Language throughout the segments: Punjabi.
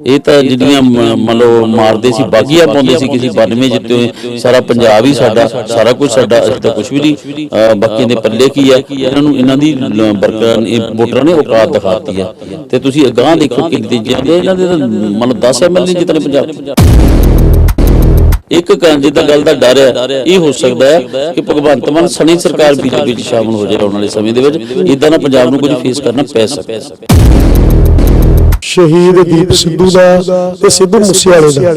ਇਹ ਤਾਂ ਜਿਹੜੀਆਂ ਮੰਨ ਲਓ ਮਾਰਦੇ ਸੀ, ਬਾਗੀਆਂ ਪਾਉਂਦੇ ਸੀ ਕਿਸੇ 92 ਜਿੱਤੇ ਹੋਏ, ਸਾਰਾ ਪੰਜਾਬ ਹੀ ਸਾਡਾ, ਸਾਰਾ ਕੁਝ ਸਾਡਾ, ਅਸੀਂ ਤਾਂ ਕੁਝ ਵੀ ਨਹੀਂ ਬਾਕੀਆਂ ਦੇ ਪੱਲੇ ਕੀ ਹੈ ਇਹਨਾਂ ਨੂੰ, ਇਹਨਾਂ ਦੀ ਵਰਕਰਾਂ ਨੇ ਵੋਟਰਾਂ ਨੇ ਔਕਾਤ ਦਿਖਾਤੀ ਹੈ ਤੇ ਤੁਸੀਂ ਅਗਾਹ ਦੇਖੋ ਕਿ ਨਤੀਜੇ ਇਹਨਾਂ ਦੇ ਮੰਨ ਲਓ 10 ਐਮਐਲਏ ਜਿੱਤਨੇ ਪੰਜਾਬ ਇੱਕ ਕਾਂ ਜਿੱਦਾਂ ਗੱਲ ਦਾ ਡਰ ਹੈ ਇਹ ਹੋ ਸਕਦਾ ਹੈ ਕਿ ਭਗਵੰਤ ਮਾਨ ਸਣੀ ਸਰਕਾਰ ਬੀਜੇਪੀ ਚ ਸ਼ਾਮਲ ਹੋ ਜਾਏ ਆਉਣ ਵਾਲੇ ਸਮੇਂ ਦੇ ਵਿੱਚ ਇਦਾਂ ਨਾ ਪੰਜਾਬ ਨੂੰ ਕੁਝ ਫੇਸ ਕਰਨਾ ਪੈ ਸਕਦਾ ਸ਼ਹੀਦ ਦੀਪ ਸਿੱਧੂ ਦਾ ਤੇ ਸਿੱਧੂ ਮੂਸੇਵਾਲੇ ਦਾ।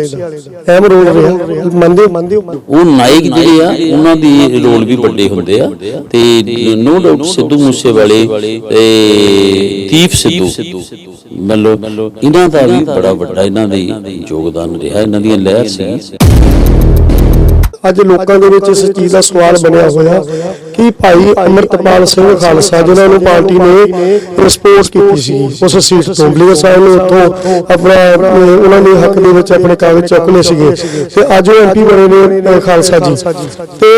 ਅਹਿਮ ਰੋਲ ਰਿਹਾ। ਮੰਨਦੇ ਉਹ ਨਾਇਕ ਜਿਹੜੇ ਆ ਉਹਨਾਂ ਦੀ ਰੋਲ ਵੀ ਵੱਡੇ ਹੁੰਦੇ ਆ। ਤੇ ਨੋ ਡਾਊਟ ਸਿੱਧੂ ਮੂਸੇ ਵਾਲੇ ਤੇ ਦੀਪ ਸਿੱਧੂ। ਮਤਲਬ ਇਹਨਾਂ ਦਾ ਵੀ ਬੜਾ ਵੱਡਾ ਇਹਨਾਂ ਦੇ ਯੋਗਦਾਨ ਰਿਹਾ। ਇਹਨਾਂ ਦੀਆਂ ਲਹਿਰ ਸੀ। ਅੱਜ ਲੋਕਾਂ ਦੇ ਵਿੱਚ ਇਸ ਚੀਜ਼ ਦਾ ਸਵਾਲ ਬਣਿਆ ਹੋਇਆ ਕਿ ਭਾਈ ਅਮਰਤਪਾਲ ਸਿੰਘ ਖਾਲਸਾ, ਜਿਨ੍ਹਾਂ ਨੂੰ ਪਾਰਟੀ ਨੇ ਰਿਸਪੋਰਟ ਕੀਤੀ ਸੀ, ਉਸ ਸੀਟ ਤੋਂ, ਬਲੀਆ ਸਾਹਿਬ ਨੇ ਉੱਥੋਂ ਆਪਣਾ, ਉਹਨਾਂ ਦੇ ਹੱਕ ਦੇ ਵਿੱਚ ਆਪਣੇ ਕਾਗਜ਼ ਚੁੱਕ ਲਏ ਸੀਗੇ। ਤੇ ਅੱਜ ਉਹ ਐਮਪੀ ਬਣੇ ਨੇ ਖਾਲਸਾ ਜੀ। ਤੇ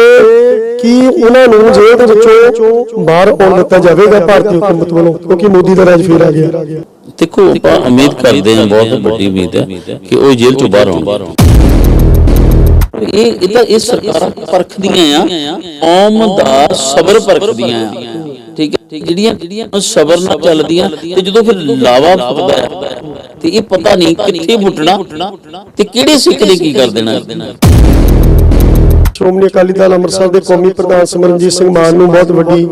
ਕੀ ਉਹਨਾਂ ਨੂੰ ਜੇਲ੍ਹ ਦੇ ਵਿੱਚੋਂ ਬਾਹਰ ਆਉਣ ਦਿੱਤਾ ਜਾਵੇਗਾ ਭਾਰਤੀ ਹਕੂਮਤ ਵੱਲੋਂ? ਕਿਉਂਕਿ ਮੋਦੀ ਦਾ ਰਾਜ ਫੇਰ ਆ ਗਿਆ। ਦੇਖੋ ਉਮੀਦ ਕਰਦੇ ਹਾਂ, ਬਹੁਤ ਵੱਡੀ ਉਮੀਦ ਹੈ ਕਿ ਉਹ ਜੇਲ੍ਹ ਤੋਂ ਬਾਹਰ ਆਉਣ ਇਹ ਇਹ ਤਾਂ ਇਹ ਸਰਕਾਰਾਂ ਪਰਖਦੀਆਂ ਆ, ਕੌਮ ਦਾ ਸਬਰ ਪਰਖਦੀਆਂ ਆ। ਠੀਕ ਹੈ ਜਿਹੜੀਆਂ ਸਬਰ ਨਾਲ ਚੱਲਦੀਆਂ ਤੇ ਜਦੋਂ ਫਿਰ ਲਾਵਾ ਫੁੱਟਦਾ ਤੇ ਇਹ ਪਤਾ ਨਹੀਂ ਕਿੱਥੇ ਫੁੱਟਣਾ ਤੇ ਕਿਹੜੇ ਸਿੱਖ ਨੇ ਕੀ ਕਰ ਦੇਣਾ। ਸ਼੍ਰੋਮਣੀ ਅਕਾਲੀ ਦਲ ਅੰਮ੍ਰਿਤਸਰ ਦੇ ਕੌਮੀ ਪ੍ਰਧਾਨ ਸਿਮਰਨਜੀਤ ਸਿੰਘ ਮਾਨ ਨੂੰ ਬਹੁਤ ਵੱਡੀ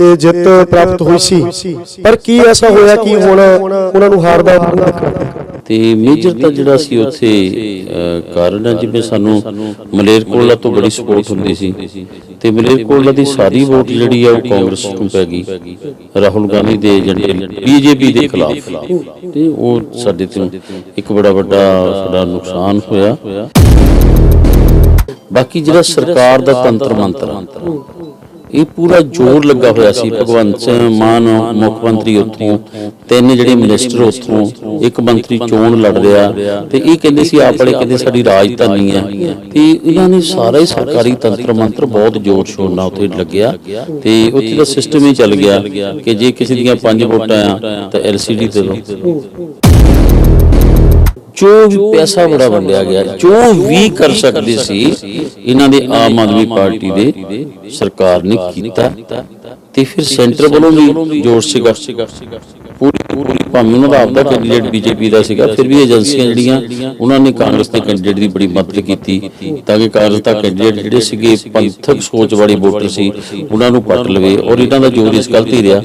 ਇਹ ਜਿੱਤ ਪ੍ਰਾਪਤ ਹੋਈ ਸੀ। ਪਰ ਕੀ ਐਸਾ ਹੋਇਆ ਕਿ ਹੁਣ ਉਹਨਾਂ ਨੂੰ ਹਾਰ ਦਾ ਮੂੰਹ ਦੇਖਣਾ ਤੇ ਮੇਜਰ ਤਾਂ ਜਿਹੜਾ ਸੀ ਉੱਥੇ ਕਾਰਨ ਹੈ ਜਿਵੇਂ ਸਾਨੂੰ ਮਲੇਰਕੋਟਲਾ ਤੋਂ ਬੜੀ ਸਪੋਰਟ ਹੁੰਦੀ ਸੀ। ਤੇ ਮਲੇਰਕੋਟਲਾ ਦੀ ਸਾਰੀ ਵੋਟ ਜਿਹੜੀ ਆ ਉਹ ਕਾਂਗਰਸ ਨੂੰ ਪੈ ਗਈ। ਰਾਹੁਲ ਗਾਂਧੀ ਦੇ ਏਜੰਡੇ ਬੀਜੇਪੀ ਦੇ ਖਿਲਾਫ। ਤੇ ਉਹ ਸਾਡੇ ਤੋਂ ਇੱਕ ਬੜਾ ਵੱਡਾ ਸਾਡਾ ਨੁਕਸਾਨ ਹੋਇਆ। ਬਾਕੀ ਜਿਹੜਾ ਸਰਕਾਰ ਦਾ ਤੰਤਰ ਮੰਤਰ ਇਹ ਪੂਰਾ ਜ਼ੋਰ ਲੱਗਾ ਹੋਇਆ ਸੀ। ਭਗਵੰਤ ਸਿੰਘ ਮਾਨ ਮੁੱਖ ਮੰਤਰੀ ਉੱਥੋਂ ਤਿੰਨ ਜਿਹੜੇ ਮਿਨਿਸਟਰ ਉੱਥੋਂ ਇੱਕ ਮੰਤਰੀ ਚੋਣ ਲੜ ਰਿਹਾ ਤੇ ਇਹ ਕਹਿੰਦੇ ਸੀ ਆਪ ਵਾਲੇ ਕਹਿੰਦੇ ਸਾਡੀ ਰਾਜਧਾਨੀ ਹੈ। ਤੇ ਇਹਨਾਂ ਨੇ ਸਾਰਾ ਹੀ ਸਰਕਾਰੀ ਤੰਤਰ ਮੰਤਰ ਬਹੁਤ ਜ਼ੋਰ ਸ਼ੋਰ ਨਾਲ ਉੱਥੇ ਲੱਗਿਆ। ਤੇ ਉੱਥੇ ਦਾ ਸਿਸਟਮ ਹੀ ਚੱਲ ਗਿਆ ਕਿ ਜੇ ਕਿਸੇ ਦੀਆਂ ਪੰਜ ਵੋਟਾਂ ਆ ਤਾਂ ਐਲਸੀਡੀ ਦੇ ਦਿਓ। ਜੋ ਵੀ ਪੈਸਾ ਬੜਾ ਵੰਡਿਆ ਗਿਆ ਜੋ ਵੀ ਕਰ ਸਕਦੇ ਸੀ ਇਹਨਾਂ ਦੇ ਆਮ ਆਦਮੀ ਪਾਰਟੀ ਦੇ ਸਰਕਾਰ ਨੇ ਕੀਤਾ ਤੇ ਫਿਰ ਸੈਂਟਰ ਵੱਲੋਂ ਵੀ ਜੋਰ ਸੀਗਾ। ਪੂਰੀ ਪੂਰੀ ਭਾਵੇਂ ਉਹਨਾਂ ਦਾ ਆਪਦਾ ਕੈਂਡੀਡੇਟ ਬੀਜੇਪੀ ਦਾ ਸੀਗਾ ਫਿਰ ਵੀ ਏਜੰਸੀਆਂ ਜਿਹੜੀਆਂ ਉਹਨਾਂ ਨੇ ਕਾਂਗਰਸ ਦੇ ਕੈਂਡੀਡੇਟ ਦੀ ਬੜੀ ਮਦਦ ਕੀਤੀ ਤਾਂ ਕਿ ਕਾਂਗਰਸ ਦਾ ਕੈਂਡੀਡੇਟ ਜਿਹੜੇ ਸੀਗੇ ਪੰਥਕ ਸੋਚ ਵਾਲੇ ਵੋਟਰ ਸੀ ਉਹਨਾਂ ਨੂੰ ਪੱਟ ਲਵੇ ਔਰ ਇਹਨਾਂ ਦਾ ਜੋਰ ਇਸ ਗੱਲ ਤੇ ਰਿਹਾ।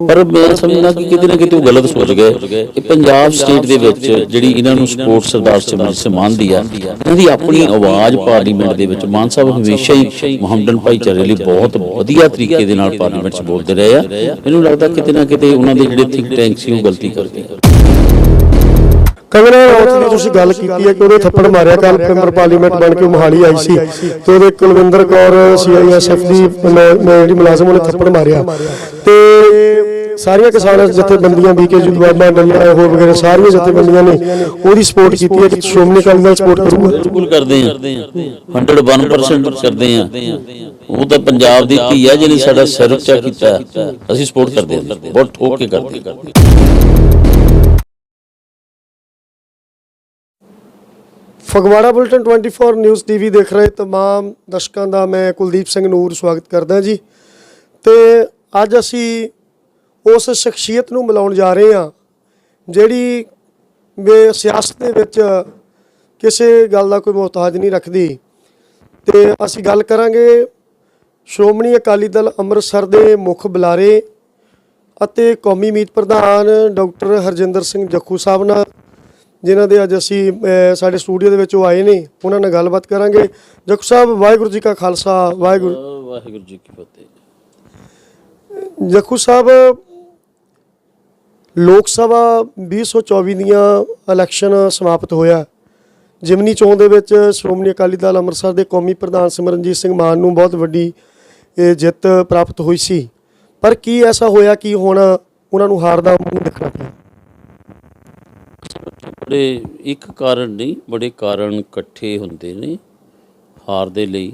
ਪਰ ਮੈਂ ਸਮਝਦਾ ਕਿ ਕਿਤੇ ਨਾ ਕਿਤੇ ਉਹ ਗਲਤ ਸੋਚ ਗਏ ਇਹ ਪੰਜਾਬ ਸਟੇਟ ਦੇ ਵਿੱਚ ਜਿਹੜੀ ਇਹਨਾਂ ਨੂੰ ਸਪੋਰਟ ਸਰਦਾਰ ਸਿਮਰਜੀਤ ਸਿੰਘ ਦੀ ਆ, ਇਹਨਾਂ ਆਪਣੀ ਆਵਾਜ਼ ਪਾਰਲੀਮੈਂਟ ਦੇ ਵਿੱਚ ਮਾਨ ਸਾਹਿਬ ਹਮੇਸ਼ਾ ਹੀ ਮੁਹੰਮਦਨ ਭਾਈਚਾਰੇ ਲਈ ਬਹੁਤ ਵਧੀਆ ਤਰੀਕੇ ਦੇ ਨਾਲ ਪਾਰਲੀਮੈਂਟ 'ਚ ਬੋਲਦੇ ਰਹੇ ਆ। ਮੈਨੂੰ ਲੱਗਦਾ ਕਿਤੇ ਨਾ ਕਿਤੇ ਉਹਨਾਂ ਦੇ ਜਿਹੜੇ ਥਿੰਕ ਟੈਂਕ ਸੀ ਉਹ ਗਲਤੀ ਕਰ ਗਏ ਕੰਗਨਾ ਰਣੌਤ ਦੀ ਤੁਸੀਂ ਗੱਲ ਕੀਤੀ ਹੈ ਕਿ ਉਹਦੇ ਥੱਪੜ ਮਾਰਿਆ ਕੱਲ ਮੈਂਬਰ ਪਾਰਲੀਮੈਂਟ ਬਣ ਕੇ ਮੋਹਾਲੀ ਆਈ ਸੀ ਤੇ ਉਹਦੇ ਕੁਲਵਿੰਦਰ ਕੌਰ ਸੀਆਈਐਸਐਫ ਦੀ ਜਿਹੜੀ ਮੁਲਾਜ਼ਮ ਉਹਨੇ ਥੱਪੜ ਮਾਰਿਆ। ਤੇ ਸਾਰੀਆਂ ਕਿਸਾਨ ਜਥੇਬੰਦੀਆਂ ਬੀਕੇ ਜੁਗਵਾਬਾ ਡੱਲਾ ਹੋਰ ਵਗੈਰਾ ਸਾਰੀਆਂ ਜਥੇਬੰਦੀਆਂ ਨੇ ਉਹਦੀ ਸਪੋਰਟ ਕੀਤੀ ਹੈ ਕਿ ਸ਼੍ਰੋਮਣੀ ਅਕਾਲੀ ਦਲ ਸਪੋਰਟ ਕਰੂਗਾ ਬਿਲਕੁਲ ਕਰਦੇ ਆ 101% ਕਰਦੇ ਆ ਉਹ ਤਾਂ ਪੰਜਾਬ ਦੀ ਧੀ ਆ ਜਿਹਨੇ ਸਾਡਾ ਸਿਰ ਉੱਚਾ ਕੀਤਾ ਅਸੀਂ ਸਪੋਰਟ ਕਰਦੇ ਹਾਂ ਬਹੁਤ ਠੋਕ ਕੇ ਕਰਦੇ ਹਾਂ। ਫਗਵਾੜਾ ਬੁਲਟਨ 24 ਨਿਊਜ਼ ਟੀਵੀ ਦੇਖ ਰਹੇ तमाम ਦਰਸ਼ਕਾਂ ਦਾ ਮੈਂ ਕੁਲਦੀਪ ਸਿੰਘ ਨੂਰ ਸਵਾਗਤ ਕਰਦਾ ਜੀ ਤੇ ਅੱਜ ਅਸੀਂ ਉਸ ਸ਼ਖਸੀਅਤ ਨੂੰ ਮਿਲਾਉਣ ਜਾ ਰਹੇ ਹਾਂ ਜਿਹੜੀ ਵੀ ਸਿਆਸਤ ਦੇ ਵਿੱਚ ਕਿਸੇ ਗੱਲ ਦਾ ਕੋਈ ਮੁਹਤਾਜ ਨਹੀਂ ਰੱਖਦੀ ਤੇ ਅਸੀਂ ਗੱਲ ਕਰਾਂਗੇ ਸ਼੍ਰੋਮਣੀ ਅਕਾਲੀ ਦਲ ਅੰਮ੍ਰਿਤਸਰ ਦੇ ਮੁੱਖ ਬੁਲਾਰੇ ਅਤੇ ਕੌਮੀ ਮੀਤ ਪ੍ਰਧਾਨ ਡਾਕਟਰ ਹਰਜਿੰਦਰ ਸਿੰਘ ਜੱਖੂ ਸਾਹਿਬ ਨਾਲ ਜਿਨ੍ਹਾਂ ਦੇ ਅੱਜ ਅਸੀਂ ਸਾਡੇ ਸਟੂਡੀਓ ਦੇ ਵਿੱਚ ਉਹ ਆਏ ਨੇ ਉਹਨਾਂ ਨਾਲ ਗੱਲਬਾਤ ਕਰਾਂਗੇ। ਜੱਖੂ ਸਾਹਿਬ ਵਾਹਿਗੁਰੂ ਜੀ ਕਾ ਖਾਲਸਾ ਵਾਹਿਗੁਰੂ ਵਾਹਿਗੁਰੂ ਜੀ ਕੀ ਫਤਿਹ। ਜੱਖੂ ਸਾਹਿਬ ਲੋਕ ਸਭਾ 2024 ਦੀਆਂ ਇਲੈਕਸ਼ਨ ਸਮਾਪਤ ਹੋਇਆ। ਜਿਮਨੀ ਚੋਣ ਦੇ ਵਿੱਚ ਸ਼੍ਰੋਮਣੀ ਅਕਾਲੀ ਦਲ ਅੰਮ੍ਰਿਤਸਰ ਦੇ ਕੌਮੀ ਪ੍ਰਧਾਨ ਸਿਮਰਨਜੀਤ ਸਿੰਘ ਮਾਨ ਨੂੰ ਬਹੁਤ ਵੱਡੀ ਇਹ ਜਿੱਤ ਪ੍ਰਾਪਤ ਹੋਈ ਸੀ। ਪਰ ਕੀ ਐਸਾ ਹੋਇਆ ਕਿ ਹੁਣ ਉਹਨਾਂ ਨੂੰ ਹਾਰ ਦਾ ਮੂੰਹ ਦੇਖਣਾ ਬੜੇ ਇੱਕ ਕਾਰਨ ਨਹੀਂ ਬੜੇ ਕਾਰਨ ਇਕੱਠੇ ਹੁੰਦੇ ਨੇ ਹਾਰ ਦੇ ਲਈ।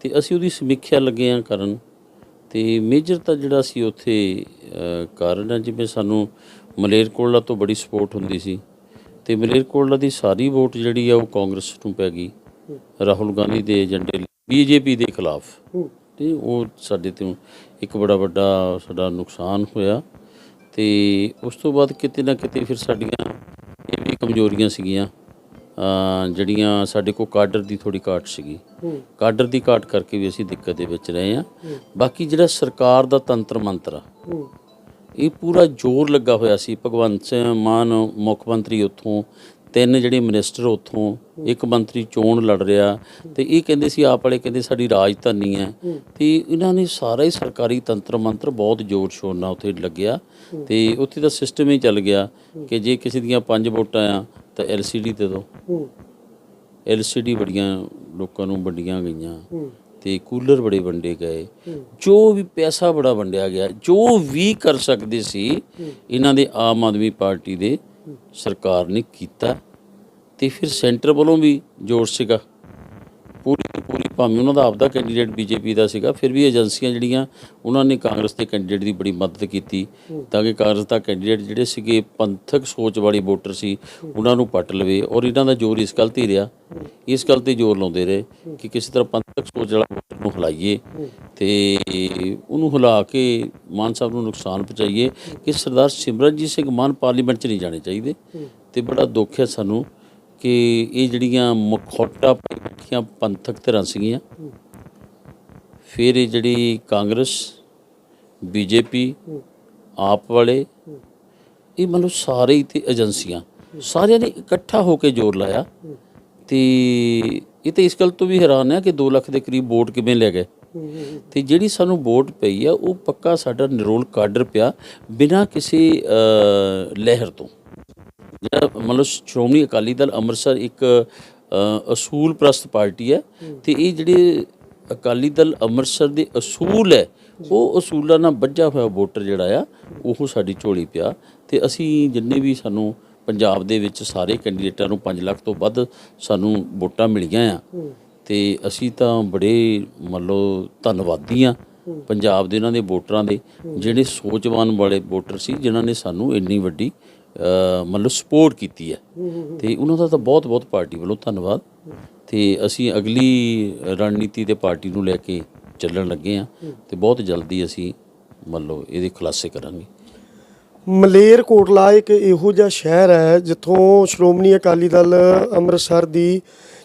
ਤੇ ਅਸੀਂ ਉਹਦੀ ਸਮੀਖਿਆ ਲੱਗੇ ਹਾਂ ਕਰਨ। ਤੇ ਮੇਜਰ ਤਾਂ ਜਿਹੜਾ ਸੀ ਉੱਥੇ ਕਾਰਨ ਹੈ ਜਿਵੇਂ ਸਾਨੂੰ ਮਲੇਰਕੋਟਲਾ ਤੋਂ ਬੜੀ ਸਪੋਰਟ ਹੁੰਦੀ ਸੀ। ਤੇ ਮਲੇਰਕੋਟਲਾ ਦੀ ਸਾਰੀ ਵੋਟ ਜਿਹੜੀ ਆ ਉਹ ਕਾਂਗਰਸ ਨੂੰ ਪੈ ਗਈ। ਰਾਹੁਲ ਗਾਂਧੀ ਦੇ ਏਜੰਡੇ ਬੀਜੇਪੀ ਦੇ ਖਿਲਾਫ। ਤੇ ਉਹ ਸਾਡੇ ਤੋਂ ਇੱਕ ਬੜਾ ਵੱਡਾ ਸਾਡਾ ਨੁਕਸਾਨ ਹੋਇਆ। ਤੇ ਉਸ ਤੋਂ ਬਾਅਦ ਕਿਤੇ ਨਾ ਕਿਤੇ ਫਿਰ ਸਾਡੀਆਂ ਕਮਜ਼ੋਰੀਆਂ ਸੀਗੀਆਂ ਜਿਹੜੀਆਂ ਸਾਡੇ ਕੋਲ ਕਾਡਰ ਦੀ ਥੋੜੀ ਘਾਟ ਸੀਗੀ। ਕਾਡਰ ਦੀ ਘਾਟ ਕਰਕੇ ਵੀ ਅਸੀਂ ਦਿੱਕਤ ਦੇ ਵਿੱਚ ਰਹੇ ਆ ਬਾਕੀ ਜਿਹੜਾ ਸਰਕਾਰ ਦਾ ਤੰਤਰ ਮੰਤਰ ਆ ਇਹ ਪੂਰਾ ਜ਼ੋਰ ਲੱਗਾ ਹੋਇਆ ਸੀ। ਭਗਵੰਤ ਸਿੰਘ ਮਾਨ ਮੁੱਖ ਮੰਤਰੀ ਉੱਥੋਂ ਤਿੰਨ ਜਿਹੜੇ ਮਿਨਿਸਟਰ ਉੱਥੋਂ, ਇੱਕ ਮੰਤਰੀ ਚੋਣ ਲੜ ਰਿਹਾ ਤੇ ਇਹ ਕਹਿੰਦੇ ਸੀ, ਆਪ ਵਾਲੇ ਕਹਿੰਦੇ ਸਾਡੀ ਰਾਜਧਾਨੀ ਹੈ। ਤੇ ਇਹਨਾਂ ਨੇ ਸਾਰਾ ਹੀ ਸਰਕਾਰੀ ਤੰਤਰ ਮੰਤਰ ਬਹੁਤ ਜ਼ੋਰ ਸ਼ੋਰ ਨਾਲ ਉੱਥੇ ਲੱਗਿਆ ਤੇ ਉੱਥੇ ਦਾ ਸਿਸਟਮ ਹੀ ਚੱਲ ਗਿਆ ਕਿ ਜੇ ਕਿਸੇ ਦੀਆਂ ਪੰਜ ਵੋਟਾਂ ਆ, ਤਾਂ ਐਲਸੀਡੀ ਦੇ ਦਿਓ। ਐਲਸੀਡੀ ਬੜੀਆਂ ਲੋਕਾਂ ਨੂੰ ਵੰਡੀਆਂ ਗਈਆਂ ਤੇ ਕੂਲਰ ਬੜੇ ਵੰਡੇ ਗਏ। ਜੋ ਵੀ ਪੈਸਾ ਬੜਾ ਵੰਡਿਆ ਗਿਆ, ਜੋ ਵੀ ਕਰ ਸਕਦੇ ਸੀ, ਇਹਨਾਂ ਦੇ ਆਮ ਆਦਮੀ ਪਾਰਟੀ ਦੇ ਸਰਕਾਰ ਨੇ ਕੀਤਾ ਤੇ ਫਿਰ ਸੈਂਟਰ ਵੱਲੋਂ ਵੀ ਜ਼ੋਰ ਸੀਗਾ। ਪੂਰੀ ਦੀ ਪੂਰੀ ਭਾਵੇਂ ਉਹਨਾਂ ਦਾ ਆਪਦਾ ਕੈਂਡੀਡੇਟ ਬੀਜੇਪੀ ਦਾ ਸੀਗਾ, ਫਿਰ ਵੀ ਏਜੰਸੀਆਂ ਜਿਹੜੀਆਂ, ਉਹਨਾਂ ਨੇ ਕਾਂਗਰਸ ਦੇ ਕੈਂਡੀਡੇਟ ਦੀ ਬੜੀ ਮਦਦ ਕੀਤੀ ਤਾਂ ਕਿ ਕਾਂਗਰਸ ਦਾ ਕੈਂਡੀਡੇਟ ਜਿਹੜੇ ਸੀਗੇ ਪੰਥਕ ਸੋਚ ਵਾਲੀ ਵੋਟਰ ਸੀ, ਉਹਨਾਂ ਨੂੰ ਪੱਟ ਲਵੇ ਔਰ ਇਹਨਾਂ ਦਾ ਜ਼ੋਰ ਇਸ ਗੱਲ ਤੇ ਹੀ ਰਿਹਾ, ਇਸ ਗੱਲ ਤੇ ਜ਼ੋਰ ਲਾਉਂਦੇ ਰਹੇ ਕਿ ਕਿਸੇ ਤਰ੍ਹਾਂ ਪੰਥਕ ਸੋਚ ਵਾਲਾ ਵੋਟਰ ਨੂੰ ਹਿਲਾਈਏ ਤੇ ਉਹਨੂੰ ਹਿਲਾ ਕੇ ਮਾਨ ਸਾਹਿਬ ਨੂੰ ਨੁਕਸਾਨ ਪਹੁੰਚਾਈਏ ਕਿ ਸਰਦਾਰ ਸਿਮਰਨਜੀਤ ਸਿੰਘ ਮਾਨ ਪਾਰਲੀਮੈਂਟ 'ਚ ਨਹੀਂ ਜਾਣੇ ਚਾਹੀਦੇ ਤੇ ਬੜਾ ਦੁੱਖ ਹੈ ਸਾਨੂੰ ਕਿ ਇਹ ਜਿਹੜੀਆਂ ਮਖੌਟਾ ਪਾਈ ਪੰਥਕ ਧਿਰਾਂ ਸੀਗੀਆਂ, ਫਿਰ ਇਹ ਜਿਹੜੀ ਕਾਂਗਰਸ, ਬੀਜੇਪੀ, ਆਪ ਵਾਲੇ, ਇਹ ਮਤਲਬ ਸਾਰੇ ਹੀ ਤੇ ਏਜੰਸੀਆਂ, ਸਾਰਿਆਂ ਨੇ ਇਕੱਠਾ ਹੋ ਕੇ ਜ਼ੋਰ ਲਾਇਆ ਤੇ ਇਹ ਤੇ ਇਸ ਗੱਲ ਤੋਂ ਵੀ ਹੈਰਾਨ ਆ ਕਿ 2 ਲੱਖ ਦੇ ਕਰੀਬ ਵੋਟ ਕਿਵੇਂ ਲੈ ਗਏ। ਤੇ ਜਿਹੜੀ ਸਾਨੂੰ ਵੋਟ ਪਈ ਆ, ਉਹ ਪੱਕਾ ਸਾਡਾ ਨਿਰੋਲ ਕਾਡਰ ਪਿਆ ਬਿਨਾਂ ਕਿਸੇ ਲਹਿਰ ਤੋਂ। ਜਿਹੜਾ ਮਤਲਬ ਸ਼੍ਰੋਮਣੀ ਅਕਾਲੀ ਦਲ ਅੰਮ੍ਰਿਤਸਰ ਇੱਕ ਅਸੂਲ ਪ੍ਰਸਤ ਪਾਰਟੀ ਹੈ ਤੇ ਇਹ ਜਿਹੜੇ ਅਕਾਲੀ ਦਲ ਅੰਮ੍ਰਿਤਸਰ ਦੇ ਅਸੂਲ ਹੈ, ਉਹ ਅਸੂਲਾਂ ਨਾਲ ਬੱਝਾ ਹੋਇਆ ਵੋਟਰ ਜਿਹੜਾ ਆ, ਉਹ ਸਾਡੀ ਝੋਲੀ ਪਿਆ ਤੇ ਅਸੀਂ ਜਿੰਨੇ ਵੀ ਸਾਨੂੰ ਪੰਜਾਬ ਦੇ ਵਿੱਚ ਸਾਰੇ ਕੈਂਡੀਡੇਟਾਂ ਨੂੰ 5 ਲੱਖ ਤੋਂ ਵੱਧ ਸਾਨੂੰ ਵੋਟਾਂ ਮਿਲੀਆਂ ਆ, ਤੇ ਅਸੀਂ ਤਾਂ ਬੜੇ ਮੰਨ ਲਓ ਧੰਨਵਾਦੀ ਆ ਪੰਜਾਬ ਦੇ ਇਹਨਾਂ ਦੇ ਵੋਟਰਾਂ ਦੇ, ਜਿਹੜੇ ਸੋਚਵਾਨ ਵਾਲੇ ਵੋਟਰ ਸੀ, ਜਿਨ੍ਹਾਂ ਨੇ ਸਾਨੂੰ ਇੰਨੀ ਵੱਡੀ ਮਤਲਬ ਸਪੋਰਟ ਕੀਤੀ ਹੈ। ਤੇ ਉਹਨਾਂ ਦਾ ਤਾਂ ਬਹੁਤ ਬਹੁਤ ਪਾਰਟੀ ਵੱਲੋਂ ਧੰਨਵਾਦ। ਤੇ ਅਸੀਂ ਅਗਲੀ ਰਣਨੀਤੀ ਤੇ ਪਾਰਟੀ ਨੂੰ ਲੈ ਕੇ ਚੱਲਣ ਲੱਗੇ ਆ ਤੇ ਬਹੁਤ ਜਲਦੀ ਅਸੀਂ ਮੰਨ ਲਓ ਇਹਦੇ ਖੁਲਾਸੇ ਕਰਾਂਗੇ। ਮਲੇਰ ਕੋਟਲਾ ਇੱਕ ਇਹੋ ਜਿਹਾ ਸ਼ਹਿਰ ਹੈ ਜਿੱਥੋਂ ਸ਼੍ਰੋਮਣੀ ਅਕਾਲੀ ਦਲ ਅੰਮ੍ਰਿਤਸਰ ਦੀ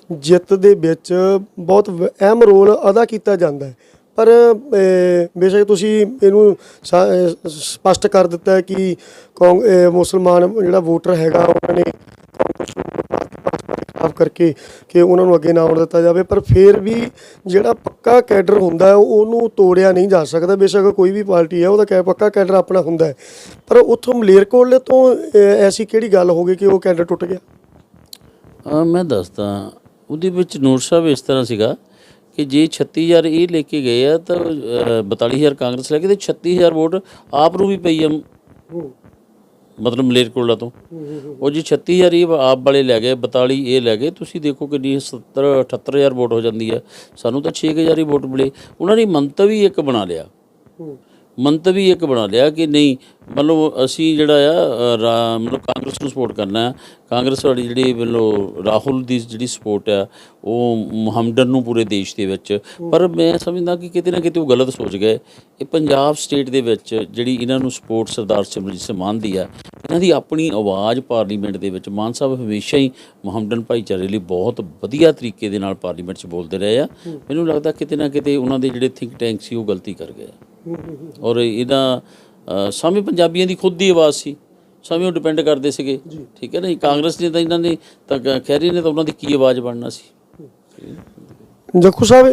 ਜਿੱਤ ਦੇ ਵਿੱਚ ਬਹੁਤ ਅਹਿਮ ਰੋਲ ਅਦਾ ਕੀਤਾ ਜਾਂਦਾ ਹੈ। ਪਰ ਬੇਸ਼ੱਕ ਤੁਸੀਂ ਇਹਨੂੰ ਸਾ- ਸਪਸ਼ਟ ਕਰ ਦਿੱਤਾ ਹੈ ਕਿ ਕੌਂਗ ਮੁਸਲਮਾਨ ਜਿਹੜਾ ਵੋਟਰ ਹੈਗਾ, ਉਹਨਾਂ ਨੇ ਕਾਂਗਰਸ ਨੂੰ ਖਿਲਾਫ ਕਰਕੇ ਕਿ ਉਹਨਾਂ ਨੂੰ ਅੱਗੇ ਨਾ ਆਉਣ ਦਿੱਤਾ ਜਾਵੇ। ਪਰ ਫਿਰ ਵੀ ਜਿਹੜਾ ਪੱਕਾ ਕੈਡਰ ਹੁੰਦਾ ਹੈ, ਉਹਨੂੰ ਤੋੜਿਆ ਨਹੀਂ ਜਾ ਸਕਦਾ। ਬੇਸ਼ੱਕ ਕੋਈ ਵੀ ਪਾਰਟੀ ਹੈ, ਉਹਦਾ ਕੈ, ਪੱਕਾ ਕੈਡਰ ਆਪਣਾ ਹੁੰਦਾ ਹੈ। ਪਰ ਉੱਥੋਂ ਮਲੇਰਕੋਟਲੇ ਤੋਂ ਐਸੀ ਕਿਹੜੀ ਗੱਲ ਹੋ ਗਈ ਕਿ ਉਹ ਕੈਡਰ ਟੁੱਟ ਗਿਆ? ਆ ਮੈਂ ਦੱਸਦਾ, ਉਹਦੇ ਵਿੱਚ ਨੂਰ ਸਾਹਿਬ ਇਸ ਤਰ੍ਹਾਂ ਸੀਗਾ ਕਿ ਜੇ 36000 ਇਹ ਲੈ ਕੇ ਗਏ ਆ ਤਾਂ ਅ, 42000 ਕਾਂਗਰਸ ਲੈ ਕੇ ਤੇ 36000 ਵੋਟ ਆਪ ਨੂੰ ਵੀ ਪਈ ਆ। ਮਤਲਬ ਮਲੇਰਕੋਟਲਾ ਤੋਂ। ਉਹ ਜੀ 36000 ਇਹ ਆਪ ਵਾਲੇ ਲੈ ਗਏ 42 ਇਹ ਲੈ ਗਏ ਤੁਸੀਂ ਦੇਖੋ ਕਿੰਨੀ 70 78000 ਵੋਟ ਹੋ ਜਾਂਦੀ ਹੈ ਸਾਨੂੰ ਤਾਂ 6000 ਹੀ ਵੋਟ ਮਿਲੇ। ਉਹਨਾਂ ਨੇ ਮੰਤਵ ਹੀ ਇੱਕ ਬਣਾ ਲਿਆ। ਮੰਤਵ ਹੀ ਇੱਕ ਬਣਾ ਲਿਆ ਕਿ ਨਹੀਂ, ਮਤਲਬ ਅਸੀਂ ਜਿਹੜਾ ਆ ਰਾ- ਮਤਲਬ ਕਾਂਗਰਸ ਨੂੰ ਸਪੋਰਟ ਕਰਨਾ ਹੈ। ਕਾਂਗਰਸ ਵਾਲੀ ਜਿਹੜੀ ਮਤਲਬ ਰਾਹੁਲ ਦੀ ਜਿਹੜੀ ਸਪੋਰਟ ਆ, ਉਹ ਮੁਹੰਮਦਨ ਨੂੰ ਪੂਰੇ ਦੇਸ਼ ਦੇ ਵਿੱਚ। ਪਰ ਮੈਂ ਸਮਝਦਾ ਕਿ ਕਿਤੇ ਨਾ ਕਿਤੇ ਉਹ ਗਲਤ ਸੋਚ ਗਏ। ਇਹ ਪੰਜਾਬ ਸਟੇਟ ਦੇ ਵਿੱਚ ਜਿਹੜੀ ਇਹਨਾਂ ਨੂੰ ਸਪੋਰਟ ਸਰਦਾਰ ਸਿਮਰਜੀਤ ਸਿੰਘ ਮਾਨ ਦੀ ਆ, ਇਹਨਾਂ ਦੀ ਆਪਣੀ ਆਵਾਜ਼ ਪਾਰਲੀਮੈਂਟ ਦੇ ਵਿੱਚ ਮਾਨ ਸਾਹਿਬ ਹਮੇਸ਼ਾ ਹੀ ਮੁਹੰਮਦਨ ਭਾਈਚਾਰੇ ਲਈ ਬਹੁਤ ਵਧੀਆ ਤਰੀਕੇ ਦੇ ਨਾਲ ਪਾਰਲੀਮੈਂਟ 'ਚ ਬੋਲਦੇ ਰਹੇ ਆ। ਮੈਨੂੰ ਲੱਗਦਾ ਕਿਤੇ ਨਾ ਕਿਤੇ ਉਹਨਾਂ ਦੇ ਜਿਹੜੇ ਥਿੰਕ ਟੈਂਕ ਸੀ, ਉਹ ਗਲਤੀ ਕਰ ਗਏ ਔਰ ਇਹਦਾ ਸਾਵੇਂ ਪੰਜਾਬੀਆਂ ਦੀ ਖੁਦ ਦੀ ਆਵਾਜ਼ ਸੀ। ਸਾਵੇਂ ਉਹ ਡਿਪੈਂਡ ਕਰਦੇ ਸੀਗੇ। ਠੀਕ ਹੈ ਨਾ ਕਾਂਗਰਸ ਨੇ ਤਾਂ ਇਹਨਾਂ ਨੇ ਤਾਂ ਖੈਰੀ ਨੇ ਤਾਂ ਉਹਨਾਂ ਦੀ ਕੀ ਆਵਾਜ਼ ਬਣਨਾ ਸੀ। ਜੱਖੂ ਸਾਹਿਬ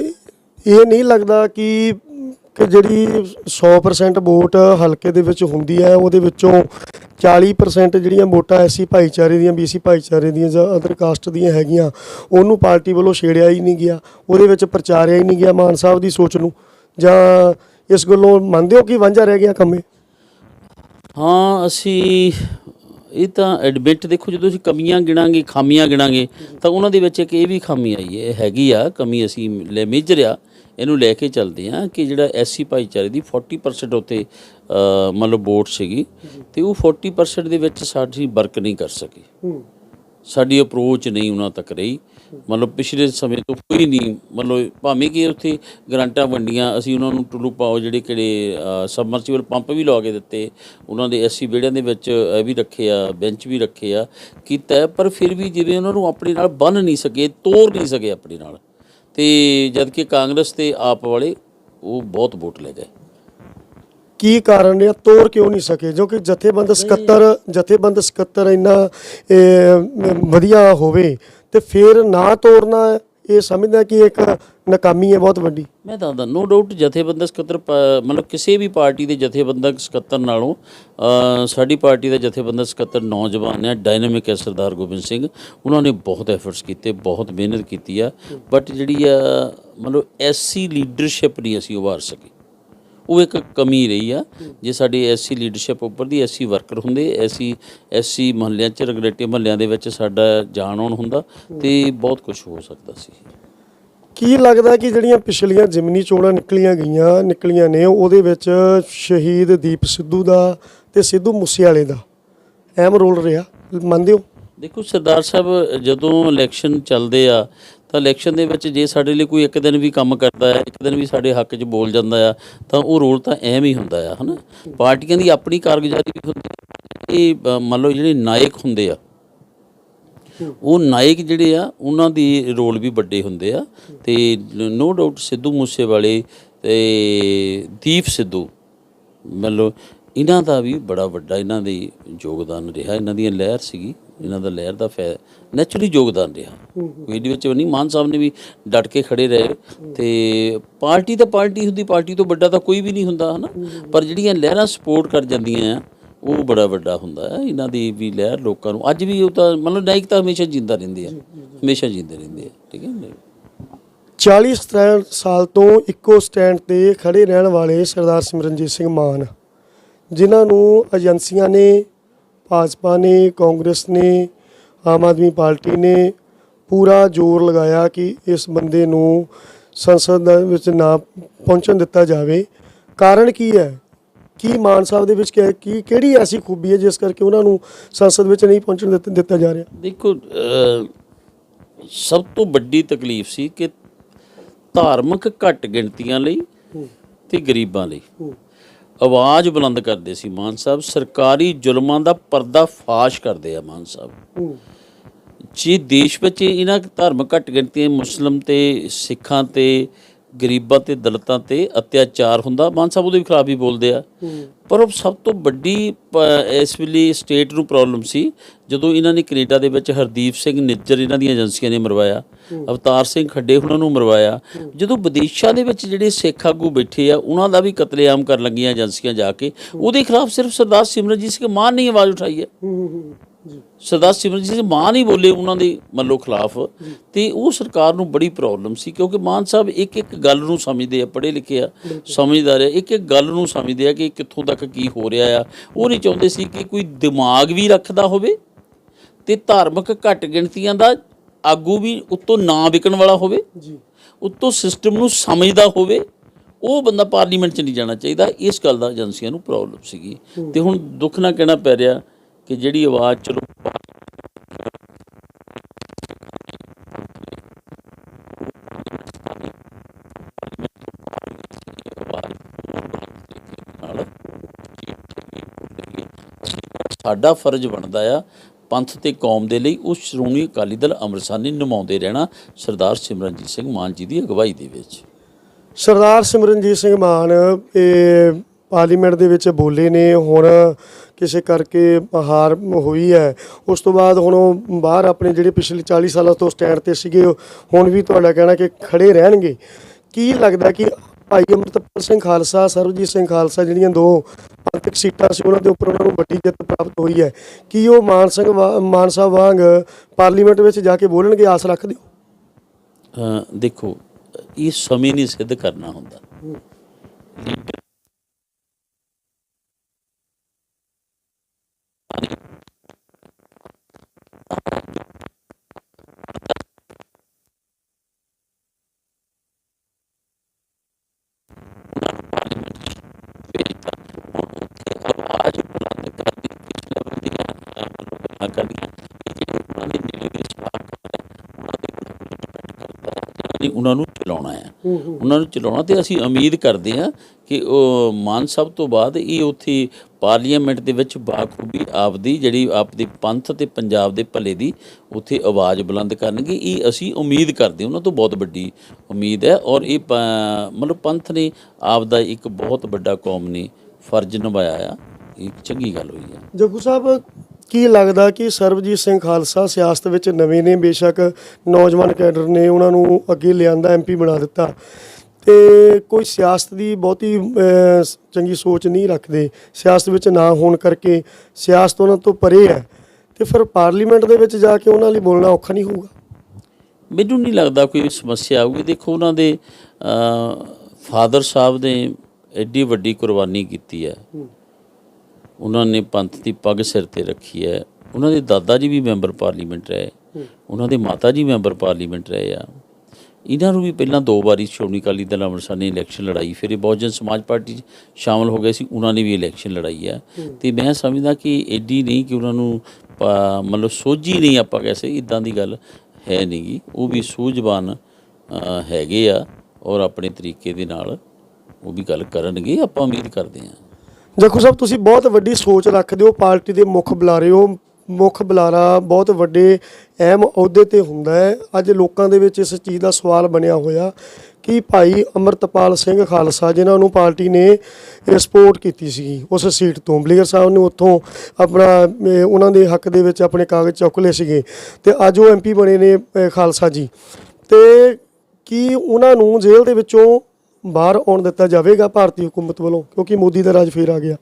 ਇਹ ਨਹੀਂ ਲੱਗਦਾ ਕਿ ਕਿ ਜਿਹੜੀ 100% ਵੋਟ ਹਲਕੇ ਦੇ ਵਿੱਚ ਹੁੰਦੀ ਹੈ ਉਹਦੇ ਵਿੱਚੋਂ 40% ਜਿਹੜੀਆਂ ਵੋਟਾਂ ਐਸੀ ਭਾਈਚਾਰੇ ਦੀਆਂ ਬੀਸੀ ਭਾਈਚਾਰੇ ਦੀਆਂ ਜਾਂ ਅਦਰ ਕਾਸਟ ਦੀਆਂ ਹੈਗੀਆਂ ਉਹਨੂੰ ਪਾਰਟੀ ਵੱਲੋਂ ਛੇੜਿਆ ਹੀ ਨਹੀਂ ਗਿਆ। ਉਹਦੇ ਵਿੱਚ ਪ੍ਰਚਾਰਿਆ ਹੀ ਨਹੀਂ ਗਿਆ ਮਾਨ ਸਾਹਿਬ ਦੀ ਸੋਚ ਨੂੰ। ਜਾਂ ਇਸ ਗੱਲੋਂ ਮੰਨਦੇ ਹੋ ਕਿ ਵਾਂਝਾ ਰਹਿ ਗਿਆ ਕੰਮੇ? ਹਾਂ ਅਸੀਂ ਇਹ ਤਾਂ ਐਡਮਿਟ ਦੇਖੋ ਜਦੋਂ ਅਸੀਂ ਕਮੀਆਂ ਗਿਣਾਂਗੇ ਖਾਮੀਆਂ ਗਿਣਾਂਗੇ ਤਾਂ ਉਹਨਾਂ ਦੇ ਵਿੱਚ ਇੱਕ ਇਹ ਵੀ ਖਾਮੀ ਆਈ ਹੈ ਹੈਗੀ ਆ ਕਮੀ ਅਸੀਂ ਲੈ ਮੇਜਰ ਆ ਇਹਨੂੰ ਲੈ ਕੇ ਚੱਲਦੇ ਆ ਕਿ ਜਿਹੜਾ ਐਸਸੀ ਭਾਈਚਾਰੇ ਦੀ 40% ਉੱਤੇ ਲਓ ਵੋਟ ਸੀਗੀ ਤੇ ਉਹ 40% ਦੇ ਵਿੱਚ ਸਾਡੀ ਵਰਕ ਨਹੀਂ ਕਰ ਸਕੀ। ਸਾਡੀ ਅਪਰੋਚ ਨਹੀਂ ਉਹਨਾਂ ਤੱਕ ਰਹੀ। ਮਤਲਬ ਪਿਛਲੇ ਸਮੇਂ ਤੋਂ ਕੋਈ ਨਹੀਂ, ਮਤਲਬ ਭਾਵੇਂ ਕਿ ਉੱਥੇ ਗਰੰਟਾਂ ਵੰਡੀਆਂ, ਅਸੀਂ ਉਹਨਾਂ ਨੂੰ ਟੁੱਲੂ ਪਾਓ ਜਿਹੜੇ ਕਿਹੜੇ ਸਬਮਰਸੀਬਲ ਪੰਪ ਵੀ ਲਾ ਕੇ ਦਿੱਤੇ, ਉਹਨਾਂ ਦੇ ਐਸੀ ਵਿਹੜਿਆਂ ਦੇ ਵਿੱਚ ਇਹ ਵੀ ਰੱਖੇ ਆ ਬੈਂਚ ਵੀ ਰੱਖੇ ਆ, ਕੀਤਾ ਪਰ ਫਿਰ ਵੀ ਜਿਵੇਂ ਉਹਨਾਂ ਨੂੰ ਆਪਣੇ ਨਾਲ ਬੰਨ ਨਹੀਂ ਸਕੇ ਤੋੜ ਨਹੀਂ ਸਕੇ ਆਪਣੇ ਨਾਲ। ਤੇ ਜਦ ਕਿ ਕਾਂਗਰਸ ਤੇ ਆਪ ਵਾਲੇ ਉਹ ਬਹੁਤ ਵੋਟ ਲੈ ਗਏ। ਕੀ ਕਾਰਨ ਰਿਹਾ? ਤੋੜ ਕਿਉਂ ਨਹੀਂ ਸਕੇ? ਜੋ ਕਿ ਜਥੇਬੰਦ 77 ਜਥੇਬੰਦ 77 ਇੰਨਾ ਵਧੀਆ ਹੋਵੇ ਤੇ ਫਿਰ ਨਾ ਤੋੜਨਾ ਇਹ ਸਮਝਦਾ ਕਿ ਇੱਕ ਨਾਕਾਮੀ ਹੈ ਬਹੁਤ ਵੱਡੀ। ਮੈਂ ਦੱਸਦਾ ਨੋ ਡਾਊਟ ਜਥੇਬੰਦਕ ਸਕੱਤਰ ਮਤਲਬ ਕਿਸੇ ਵੀ ਪਾਰਟੀ ਦੇ ਜਥੇਬੰਦਕ ਸਕੱਤਰ ਨਾਲੋਂ ਸਾਡੀ ਪਾਰਟੀ ਦਾ ਜਥੇਬੰਦਕ ਸਕੱਤਰ ਨੌਜਵਾਨ ਹੈ ਡਾਇਨਾਮਿਕ ਹੈ ਸਰਦਾਰ ਗੋਬਿੰਦ ਸਿੰਘ। ਉਹਨਾਂ ਨੇ ਬਹੁਤ ਐਫਰਟਸ ਕੀਤੇ ਬਹੁਤ ਮਿਹਨਤ ਕੀਤੀ ਆ। ਬਟ ਜਿਹੜੀ ਆ ਮਤਲਬ ਐਸੀ ਲੀਡਰਸ਼ਿਪ ਨਹੀਂ ਅਸੀਂ ਉਭਾਰ ਸਕੇ। ਉਹ ਇੱਕ ਕਮੀ ਰਹੀ ਆ ਜੇ ਸਾਡੇ ਐਸਸੀ ਲੀਡਰਸ਼ਿਪ ਉੱਪਰ ਦੀ ਐਸਸੀ ਵਰਕਰ ਹੁੰਦੇ ਐਸੀ ਐਸਸੀ ਮਹੱਲਿਆਂ 'ਚ ਰੈਗੂਲੇਟਿਵ ਮਹੱਲਿਆਂ ਦੇ ਵਿੱਚ ਸਾਡਾ ਜਾਣ ਆਉਣ ਹੁੰਦਾ ਤੇ ਬਹੁਤ ਕੁਝ ਹੋ ਸਕਦਾ ਸੀ। ਕੀ ਲੱਗਦਾ ਕਿ ਜਿਹੜੀਆਂ ਪਿਛਲੀਆਂ ਜਿਮਨੀ ਚੋਣਾਂ ਨਿਕਲੀਆਂ ਗਈਆਂ ਨਿਕਲੀਆਂ ਨੇ ਉਹਦੇ ਵਿੱਚ ਸ਼ਹੀਦ ਦੀਪ ਸਿੱਧੂ ਦਾ ਤੇ ਸਿੱਧੂ ਮੂਸੇਵਾਲੇ ਦਾ ਅਹਿਮ ਰੋਲ ਰਿਹਾ ਮੰਨਦੇ ਹੋ? ਦੇਖੋ ਸਰਦਾਰ ਸਾਹਿਬ ਜਦੋਂ ਇਲੈਕਸ਼ਨ ਚੱਲਦੇ ਆ ਤਾਂ ਇਲੈਕਸ਼ਨ ਦੇ ਵਿੱਚ ਜੇ ਸਾਡੇ ਲਈ ਕੋਈ ਇੱਕ ਦਿਨ ਵੀ ਕੰਮ ਕਰਦਾ ਹੈ, ਇੱਕ ਦਿਨ ਵੀ ਸਾਡੇ ਹੱਕ 'ਚ ਬੋਲ ਜਾਂਦਾ ਆ, ਤਾਂ ਉਹ ਰੋਲ ਤਾਂ ਐਵੇਂ ਹੀ ਹੁੰਦਾ ਆ, ਹਨਾ? ਪਾਰਟੀਆਂ ਦੀ ਆਪਣੀ ਕਾਰਗੁਜ਼ਾਰੀ ਵੀ ਹੁੰਦੀ ਇਹ ਮੰਨ ਲਓ ਜਿਹੜੇ ਨਾਇਕ ਹੁੰਦੇ ਆ, ਉਹ ਨਾਇਕ ਜਿਹੜੇ ਆ, ਉਹਨਾਂ ਦੀ ਰੋਲ ਵੀ ਵੱਡੇ ਹੁੰਦੇ ਆ। ਤੇ ਨੋ ਡਾਊਟ ਸਿੱਧੂ ਮੂਸੇਵਾਲੇ ਤੇ ਦੀਪ ਸਿੱਧੂ ਮਤਲਬ ਇਹਨਾਂ ਦਾ ਵੀ ਬੜਾ ਵੱਡਾ ਇਹਨਾਂ ਦੀ ਯੋਗਦਾਨ ਰਿਹਾ, ਇਹਨਾਂ ਦੀ ਲਹਿਰ ਸੀਗੀ। ਇਹਨਾਂ ਦਾ ਲਹਿਰ ਦਾ ਫੈ ਨੈਚੁਰਲੀ ਯੋਗਦਾਨ ਰਿਹਾ। ਕੋਈ ਇਹਦੇ ਵਿੱਚ ਨਹੀਂ ਮਾਨ ਸਾਹਿਬ ਨੇ ਵੀ ਡਟ ਕੇ ਖੜੇ ਰਹੇ ਤੇ ਪਾਰਟੀ ਤਾਂ ਪਾਰਟੀ ਹੁੰਦੀ ਪਾਰਟੀ ਤੋਂ ਵੱਡਾ ਤਾਂ ਕੋਈ ਵੀ ਨਹੀਂ ਹੁੰਦਾ ਹਨਾ? ਪਰ ਜਿਹੜੀਆਂ ਲਹਿਰਾਂ ਸਪੋਰਟ ਕਰ ਜਾਂਦੀਆਂ ਆ ਉਹ ਬੜਾ ਵੱਡਾ ਹੁੰਦਾ ਹੈ। ਇਹਨਾਂ ਦੀ ਵੀ ਲਹਿਰ ਲੋਕਾਂ ਨੂੰ ਅੱਜ ਵੀ ਉਹ ਤਾਂ ਮਤਲਬ ਨਾਇਕ ਤਾਂ ਹਮੇਸ਼ਾ ਜਿੰਦਾ ਰਹਿੰਦੇ ਆ। ਹਮੇਸ਼ਾ ਜਿੰਦੇ ਰਹਿੰਦੇ ਆ ਠੀਕ ਹੈ ਨਾ 40 ਸਟੈਂਡ ਸਾਲ ਤੋਂ ਇੱਕੋ ਸਟੈਂਡ ਤੇ ਖੜੇ ਰਹਿਣ ਵਾਲੇ ਸਰਦਾਰ ਸਿਮਰਨਜੀਤ ਸਿੰਘ ਮਾਨ ਜਿਨ੍ਹਾਂ ਨੂੰ ਏਜੰਸੀਆਂ ਨੇ ਭਾਜਪਾ ਨੇ ਕਾਂਗਰਸ ਨੇ ਆਮ ਆਦਮੀ ਪਾਰਟੀ ਨੇ ਪੂਰਾ ਜ਼ੋਰ ਲਗਾਇਆ ਕਿ ਇਸ ਬੰਦੇ ਨੂੰ ਸੰਸਦ ਵਿੱਚ ਨਾ ਪਹੁੰਚਣ ਦਿੱਤਾ ਜਾਵੇ। ਕਾਰਨ ਕੀ ਹੈ? ਕੀ ਮਾਨ ਸਾਹਿਬ ਦੇ ਵਿੱਚ ਕੀ ਕੀ ਕਿਹੜੀ ਐਸੀ ਖੂਬੀ ਹੈ ਜਿਸ ਕਰਕੇ ਉਹਨਾਂ ਨੂੰ ਸੰਸਦ ਵਿੱਚ ਨਹੀਂ ਪਹੁੰਚਣ ਦਿੱਤਾ- ਜਾ ਰਿਹਾ? ਦੇਖੋ ਸਭ ਤੋਂ ਵੱਡੀ ਤਕਲੀਫ ਸੀ ਕਿ ਧਾਰਮਿਕ ਘੱਟ ਗਿਣਤੀਆਂ ਲਈ ਤੇ ਗਰੀਬਾਂ ਲਈ। ਆਵਾਜ਼ ਬੁਲੰਦ ਕਰਦੇ ਸੀ ਮਾਨ ਸਾਹਿਬ। ਸਰਕਾਰੀ ਜ਼ੁਲਮਾਂ ਦਾ ਪਰਦਾ ਫਾਸ਼ ਕਰਦੇ ਆ ਮਾਨ ਸਾਹਿਬ। ਜੇ, ਦੇਸ਼ ਵਿੱਚ ਇਹਨਾਂ ਧਰਮ ਘੱਟ ਗਿਣਤੀ ਮੁਸਲਮ ਤੇ ਸਿੱਖਾਂ ਤੇ ਗਰੀਬਾਂ ਤੇ ਦਲਿਤਾਂ ਤੇ ਅਤਿਆਚਾਰ ਹੁੰਦਾ ਮਾਨ ਸਾਹਿਬ ਉਹਦੇ ਖਿਲਾਫ ਹੀ ਬੋਲਦੇ ਆ। ਪਰ ਉਹ ਸਭ ਤੋਂ ਵੱਡੀ ਇਸ ਵੇਲੇ ਸਟੇਟ ਨੂੰ ਪ੍ਰੋਬਲਮ ਸੀ ਜਦੋਂ ਇਹਨਾਂ ਨੇ ਕੈਨੇਡਾ ਦੇ ਵਿੱਚ ਹਰਦੀਪ ਸਿੰਘ ਨਿੱਜਰ ਇਹਨਾਂ ਦੀਆਂ ਏਜੰਸੀਆਂ ਨੇ ਮਰਵਾਇਆ ਅਵਤਾਰ ਸਿੰਘ ਖੱਡੇ ਉਹਨਾਂ ਨੂੰ ਮਰਵਾਇਆ। ਜਦੋਂ ਵਿਦੇਸ਼ਾਂ ਦੇ ਵਿੱਚ ਜਿਹੜੇ ਸਿੱਖ ਆਗੂ ਬੈਠੇ ਆ ਉਹਨਾਂ ਦਾ ਵੀ ਕਤਲੇਆਮ ਕਰਨ ਲੱਗੀਆਂ ਏਜੰਸੀਆਂ ਜਾ ਕੇ ਉਹਦੇ ਖਿਲਾਫ ਸਿਰਫ ਸਰਦਾਰ ਸਿਮਰਨਜੀਤ ਸਿੰਘ ਮਾਨ ਨੇ ਹੀ ਆਵਾਜ਼ ਉਠਾਈ ਹੈ। ਸਰਦਾਰ ਸਿਮਰਨਜੀਤ ਸਿੰਘ ਮਾਨ ਹੀ ਬੋਲੇ ਉਹਨਾਂ ਦੇ ਮੱਲੋ ਖਿਲਾਫ। ਤੇ ਉਹ ਸਰਕਾਰ ਨੂੰ ਬੜੀ ਪ੍ਰੋਬਲਮ ਸੀ ਕਿਉਂਕਿ ਮਾਨ ਸਾਹਿਬ ਇੱਕ ਇੱਕ ਗੱਲ ਨੂੰ ਸਮਝਦੇ ਆ ਪੜ੍ਹੇ ਲਿਖੇ ਆ ਸਮਝਦਾਰ ਆ ਇੱਕ ਇੱਕ ਗੱਲ ਨੂੰ ਸਮਝਦੇ ਆ ਕਿ ਕਿੱਥੋਂ ਤੱਕ ਕੀ ਹੋ ਰਿਹਾ ਆ। ਉਹ ਨਹੀਂ ਚਾਹੁੰਦੇ ਸੀ ਕਿ ਕੋਈ ਦਿਮਾਗ ਵੀ ਰੱਖਦਾ ਹੋਵੇ ਤੇ ਧਾਰਮਿਕ ਘੱਟ ਗਿਣਤੀਆਂ ਦਾ ਆਗੂ ਵੀ ਉੱਤੋਂ ਨਾ ਵਿਕਣ ਵਾਲਾ ਹੋਵੇ। ਜੀ। ਉੱਤੋਂ ਸਿਸਟਮ ਨੂੰ ਸਮਝਦਾ ਹੋਵੇ ਉਹ ਬੰਦਾ ਪਾਰਲੀਮੈਂਟ 'ਚ ਨਹੀਂ ਜਾਣਾ ਚਾਹੀਦਾ। ਇਸ ਗੱਲ ਦਾ ਏਜੰਸੀਆਂ ਨੂੰ ਪ੍ਰੋਬਲਮ ਸੀਗੀ। ਤੇ ਹੁਣ ਦੁੱਖ ਨਾਲ ਕਹਿਣਾ ਪੈ ਰਿਹਾ ਕਿ ਜਿਹੜੀ ਆਵਾਜ਼ ਚਲੋ ਸਾਡਾ ਫਰਜ਼ ਬਣਦਾ ਆ ਪੰਥ ਤੇ ਕੌਮ ਦੇ ਲਈ ਉਸ ਸ਼੍ਰੋਮਣੀ ਅਕਾਲੀ ਦਲ ਅੰਮ੍ਰਿਤਸਰ ਨੇ ਨਿਭਾਉਂਦੇ ਰਹਿਣਾ ਸਰਦਾਰ ਸਿਮਰਨਜੀਤ ਸਿੰਘ ਮਾਨ ਜੀ ਦੀ ਅਗਵਾਈ ਦੇ ਵਿੱਚ। ਸਰਦਾਰ ਸਿਮਰਨਜੀਤ ਸਿੰਘ ਮਾਨ, ਇਹ ਪਾਰਲੀਮੈਂਟ ਦੇ ਵਿੱਚ ਬੋਲੇ ਨੇ ਹੁਣ ਕਿਸੇ ਕਰਕੇ ਹਾਰ ਹੋਈ ਹੈ। ਉਸ ਤੋਂ ਬਾਅਦ ਹੁਣ ਉਹ ਬਾਹਰ ਆਪਣੇ ਜਿਹੜੇ ਪਿਛਲੇ 40 ਸਾਲਾਂ ਤੋਂ ਸਟੈਂਡ ਤੇ ਸੀਗੇ ਹੁਣ ਵੀ ਤੁਹਾਡਾ ਕਹਿਣਾ ਕਿ ਖੜੇ ਰਹਿਣਗੇ। ਕੀ ਲੱਗਦਾ ਕਿ ਭਾਈ ਅਮਰਤਪਾਲ ਸਿੰਘ ਖਾਲਸਾ ਸਰਬਜੀਤ ਸਿੰਘ ਖਾਲਸਾ ਜਿਹੜੀਆਂ ਦੋ ਪੰਥਕ ਸੀਟਾਂ ਸੀ ਉਹਨਾਂ ਦੇ ਉੱਪਰ ਉਹਨਾਂ ਨੂੰ ਵੱਡੀ ਜਿੱਤ ਪ੍ਰਾਪਤ ਹੋਈ ਹੈ। ਕੀ ਉਹ ਮਾਨ ਸਿੰਘ ਮਾਨ ਸਾਹਿਬ ਵਾਂਗ ਪਾਰਲੀਮੈਂਟ ਵਿੱਚ ਜਾ ਕੇ ਬੋਲਣਗੇ ਆਸ ਰੱਖਦੇ ਹੋ? ਦੇਖੋ ਇਹ ਸਮੇਂ ਨਹੀਂ ਸਿੱਧ ਕਰਨਾ ਹੁੰਦਾ। ਗੱਲਾਂ ਕਰਨੀਆਂ। ਇਹ ਜਿਹੜੇ ਉਹਨਾਂ ਦੇ ਨੇੜੇ ਦੇ ਸਟਾਫ ਉਹਨਾਂ ਦੇ ਨਹੀਂ ਉਹਨਾਂ ਨੂੰ ਚਲਾਉਣਾ ਹੈ। ਉਹਨਾਂ ਨੂੰ ਚਲਾਉਣਾ ਤੇ ਅਸੀਂ ਉਮੀਦ ਕਰਦੇ ਹਾਂ ਕਿ ਉਹ ਮਾਨ ਸਾਹਿਬ ਤੋਂ ਬਾਅਦ ਇਹ ਉੱਥੇ ਪਾਰਲੀਮੈਂਟ ਦੇ ਵਿੱਚ ਬਾਖੂਬੀ ਆਪਦੀ ਜਿਹੜੀ ਆਪਦੇ ਪੰਥ ਤੇ ਪੰਜਾਬ ਦੇ ਭਲੇ ਦੀ ਉੱਥੇ ਆਵਾਜ਼ ਬੁਲੰਦ ਕਰਨਗੇ। ਇਹ ਅਸੀਂ ਉਮੀਦ ਕਰਦੇ ਉਹਨਾਂ ਤੋਂ ਬਹੁਤ ਵੱਡੀ ਉਮੀਦ ਹੈ। ਔਰ ਇਹ ਮਤਲਬ ਪੰਥ ਨੇ ਆਪਦਾ ਇੱਕ ਬਹੁਤ ਵੱਡਾ ਕੌਮ ਨੇ ਫਰਜ਼ ਨਿਭਾਇਆ ਆ। ਇਹ ਚੰਗੀ ਗੱਲ ਹੋਈ ਹੈ ਜੱਗੂ ਸਾਹਿਬ ਕੀ ਲੱਗਦਾ ਕਿ ਸਰਬਜੀਤ ਸਿੰਘ ਖਾਲਸਾ ਸਿਆਸਤ ਵਿੱਚ ਨਵੇਂ ਨੇ? ਬੇਸ਼ੱਕ ਨੌਜਵਾਨ ਕੈਡਰ ਨੇ ਉਹਨਾਂ ਨੂੰ ਅੱਗੇ ਲਿਆਂਦਾ ਐਮਪੀ ਬਣਾ ਦਿੱਤਾ। ਤੇ ਕੋਈ ਸਿਆਸਤ ਦੀ ਬਹੁਤੀ ਚੰਗੀ ਸੋਚ ਨਹੀਂ ਰੱਖਦੇ। ਸਿਆਸਤ ਵਿੱਚ ਨਾ ਹੋਣ ਕਰਕੇ ਸਿਆਸਤ ਉਹਨਾਂ ਤੋਂ ਪਰੇ ਹੈ। ਤੇ ਫਿਰ ਪਾਰਲੀਮੈਂਟ ਦੇ ਵਿੱਚ ਜਾ ਕੇ ਉਹਨਾਂ ਲਈ ਬੋਲਣਾ ਔਖਾ ਨਹੀਂ ਹੋਊਗਾ? ਮੈਨੂੰ ਨਹੀਂ ਲੱਗਦਾ ਕੋਈ ਸਮੱਸਿਆ ਆਊਗੀ। ਦੇਖੋ ਉਹਨਾਂ ਦੇ ਫਾਦਰ ਸਾਹਿਬ ਨੇ ਐਡੀ ਵੱਡੀ ਕੁਰਬਾਨੀ ਕੀਤੀ ਹੈ। ਉਹਨਾਂ ਨੇ ਪੰਥ ਦੀ ਪੱਗ ਸਿਰ ਤੇ ਰੱਖੀ ਹੈ। ਉਹਨਾਂ ਦੇ ਦਾਦਾ ਜੀ ਵੀ ਮੈਂਬਰ ਪਾਰਲੀਮੈਂਟ ਰਹੇ। ਉਹਨਾਂ ਦੇ ਮਾਤਾ ਜੀ ਮੈਂਬਰ ਪਾਰਲੀਮੈਂਟ ਰਹੇ ਆ। ਇਹਨਾਂ ਨੂੰ ਵੀ ਪਹਿਲਾਂ ਦੋ ਵਾਰੀ ਸ਼੍ਰੋਮਣੀ ਅਕਾਲੀ ਦਲ ਅੰਮ੍ਰਿਤਸਰ ਨੇ ਇਲੈਕਸ਼ਨ ਲੜਾਈ, ਫਿਰ ਇਹ ਬਹੁਜਨ ਸਮਾਜ ਪਾਰਟੀ 'ਚ ਸ਼ਾਮਲ ਹੋ ਗਏ ਸੀ, ਉਹਨਾਂ ਨੇ ਵੀ ਇਲੈਕਸ਼ਨ ਲੜਾਈ ਆ ਤੇ ਮੈਂ ਸਮਝਦਾ ਕਿ ਐਡੀ ਨਹੀਂ ਕਿ ਉਹਨਾਂ ਨੂੰ ਮਤਲਬ ਸੋਝੀ ਨਹੀਂ ਆਪਾਂ ਕਹਿ ਸਕਦੇ ਇਦਾਂ ਦੀ ਗੱਲ ਹੈ ਨਹੀਂਗੀ। ਉਹ ਵੀ ਸੂਝਵਾਨ ਹੈਗੇ ਆ ਔਰ ਆਪਣੇ ਤਰੀਕੇ ਦੇ ਨਾਲ ਉਹ ਵੀ ਗੱਲ ਕਰਨਗੇ। ਆਪਾਂ ਉਮੀਦ ਕਰਦੇ ਹਾਂ। ਜੱਖੂ ਸਾਹਿਬ ਤੁਸੀਂ ਬਹੁਤ ਵੱਡੀ ਸੋਚ ਰੱਖਦੇ ਹੋ, ਪਾਰਟੀ ਦੇ ਮੁੱਖ ਬੁਲਾਰੇ ਹੋ। ਮੁੱਖ ਬੁਲਾਰਾ ਬਹੁਤ ਵੱਡੇ, ਅਹਿਮ ਅਹੁਦੇ ਤੇ ਹੁੰਦਾ ਹੈ। ਅੱਜ ਲੋਕਾਂ ਦੇ ਵਿੱਚ ਇਸ ਚੀਜ਼ ਦਾ ਸਵਾਲ ਬਣਿਆ ਹੋਇਆ ਕਿ ਭਾਈ ਅਮਰਤਪਾਲ ਸਿੰਘ ਖਾਲਸਾ, ਜਿਨ੍ਹਾਂ ਨੂੰ ਪਾਰਟੀ ਨੇ ਸਪੋਰਟ ਕੀਤੀ ਸੀ ਉਸ ਸੀਟ ਤੋਂ, ਬਲੀਅਰ ਸਾਹਿਬ ਨੇ ਉੱਥੋਂ ਆਪਣਾ ਉਹਨਾਂ ਦੇ ਹੱਕ ਦੇ ਵਿੱਚ ਆਪਣੇ ਕਾਗਜ਼ ਚੁੱਕ ਲਏ ਸੀਗੇ। ਤੇ ਅੱਜ ਉਹ ਐਮਪੀ ਬਣੇ ਨੇ ਖਾਲਸਾ ਜੀ। ਤੇ ਕੀ ਉਹਨਾਂ ਨੂੰ ਜੇਲ੍ਹ ਦੇ ਵਿੱਚੋਂ ਬਾਹਰ ਆਉਣ ਦਿੱਤਾ ਜਾਵੇਗਾ ਭਾਰਤੀ ਹਕੂਮਤ ਵੱਲੋਂ ਕਿਉਂਕਿ ਮੋਦੀ ਦਾ ਰਾਜ ਫੇਰ ਆ ਗਿਆ।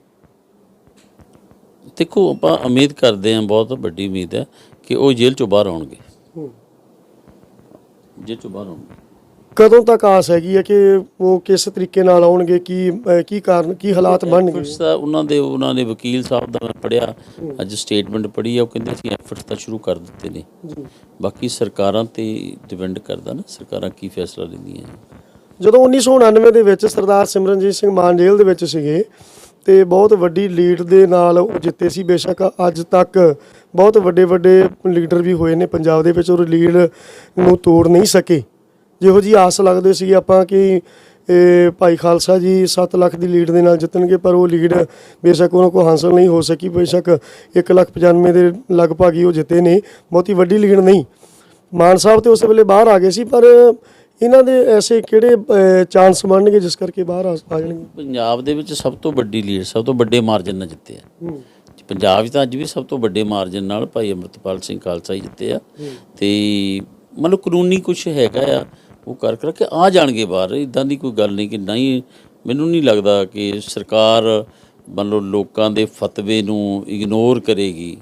ਦੇਖੋ ਆਪਾਂ ਉਮੀਦ ਕਰਦੇ ਹਾਂ ਬਹੁਤ ਵੱਡੀ ਉਮੀਦ ਹੈ ਕਿ ਉਹ ਜੇਲ੍ਹ ਚੋਂ ਬਾਹਰ ਆਉਣਗੇ। ਜੇਲ੍ਹ ਚੋਂ ਬਾਹਰ ਆਉਣਗੇ। ਕਦੋਂ ਤੱਕ ਆਸ ਹੈਗੀ ਹੈ ਕਿ ਉਹ ਕਿਸ ਤਰੀਕੇ ਨਾਲ ਆਉਣਗੇ ਕੀ ਕੀ ਕਾਰਨ ਕੀ ਹਾਲਾਤ ਬਣਨਗੇ? ਉਹਨਾਂ ਦੇ ਉਹਨਾਂ ਦੇ ਵਕੀਲ ਸਾਹਿਬ ਦਾ ਮੈਂ ਪੜਿਆ ਅੱਜ ਸਟੇਟਮੈਂਟ ਪੜ੍ਹੀ ਆ ਉਹ ਕਹਿੰਦੇ ਅਸੀਂ ਐਫਰਟਸ ਤਾਂ ਸ਼ੁਰੂ ਕਰ ਦਿੱਤੇ ਨੇ। ਬਾਕੀ ਸਰਕਾਰਾਂ ਤੇ ਡਿਪੈਂਡ ਕਰਦਾ ਨਾ ਸਰਕਾਰਾਂ ਕੀ ਫੈਸਲਾ ਲੈਂਦੀਆਂ ਜਦੋਂ 1999 ਦੇ ਵਿੱਚ ਸਰਦਾਰ ਸਿਮਰਨਜੀਤ ਸਿੰਘ ਮਾਨ ਜੇਲ੍ਹ ਦੇ ਵਿੱਚ ਸੀਗੇ ਤੇ ਬਹੁਤ ਵੱਡੀ ਲੀਡ ਦੇ ਨਾਲ ਉਹ ਜਿੱਤੇ ਸੀ ਬੇਸ਼ੱਕ ਅੱਜ ਤੱਕ ਬਹੁਤ ਵੱਡੇ ਵੱਡੇ ਲੀਡਰ ਵੀ ਹੋਏ ਨੇ ਪੰਜਾਬ ਦੇ ਵਿੱਚ ਉਹ ਲੀਡ ਨੂੰ ਤੋੜ ਨਹੀਂ ਸਕੇ। ਜਿਹੋ ਜੀ ਆਸ ਲੱਗਦੇ ਸੀ ਆਪਾਂ ਕਿ ਇਹ ਭਾਈ ਖਾਲਸਾ ਜੀ 7 ਲੱਖ ਦੀ ਲੀਡ ਦੇ ਨਾਲ ਜਿੱਤਣਗੇ ਪਰ ਉਹ ਲੀਡ ਬੇਸ਼ੱਕ ਉਹਨਾਂ ਕੋ ਹਾਸਲ ਨਹੀਂ ਹੋ ਸਕੀ। ਬੇਸ਼ੱਕ 1,95 ਦੇ ਲਗਭਗ ਹੀ ਉਹ ਜਿੱਤੇ ਨੇ ਬਹੁਤੀ ਵੱਡੀ ਲੀਡ ਨਹੀਂ। ਮਾਨ ਸਾਹਿਬ ਤੇ ਉਸ ਵੇਲੇ ਬਾਹਰ ਆ ਗਏ ਸੀ ਪਰ ਇਹਨਾਂ ਦੇ ਐਸੇ ਕਿਹੜੇ ਚਾਂਸ ਬਣਨਗੇ ਜਿਸ ਕਰਕੇ ਬਾਹਰ ਆ ਜਾਣਗੇ? ਪੰਜਾਬ ਦੇ ਵਿੱਚ ਸਭ ਤੋਂ ਵੱਡੀ ਲੀਡ ਸਭ ਤੋਂ ਵੱਡੇ ਮਾਰਜਨ ਨਾਲ ਜਿੱਤੇ ਆ। ਪੰਜਾਬ 'ਚ ਤਾਂ ਅੱਜ ਵੀ ਸਭ ਤੋਂ ਵੱਡੇ ਮਾਰਜਨ ਨਾਲ ਭਾਈ ਅਮਰਤਪਾਲ ਸਿੰਘ ਖਾਲਸਾ ਹੀ ਜਿੱਤੇ ਆ। ਤੇ ਮਤਲਬ ਕਾਨੂੰਨੀ ਕੁਝ ਹੈਗਾ ਆ ਉਹ ਕਰ ਕਰਕੇ ਆ ਜਾਣਗੇ ਬਾਹਰ। ਇਦਾਂ ਦੀ ਕੋਈ ਗੱਲ ਨਹੀਂ ਕਿ ਨਹੀਂ ਮੈਨੂੰ ਨਹੀਂ ਲੱਗਦਾ ਕਿ ਸਰਕਾਰ ਮਤਲਬ ਲੋਕਾਂ ਦੇ ਫਤਵੇ ਨੂੰ ਇਗਨੋਰ ਕਰੇਗੀ।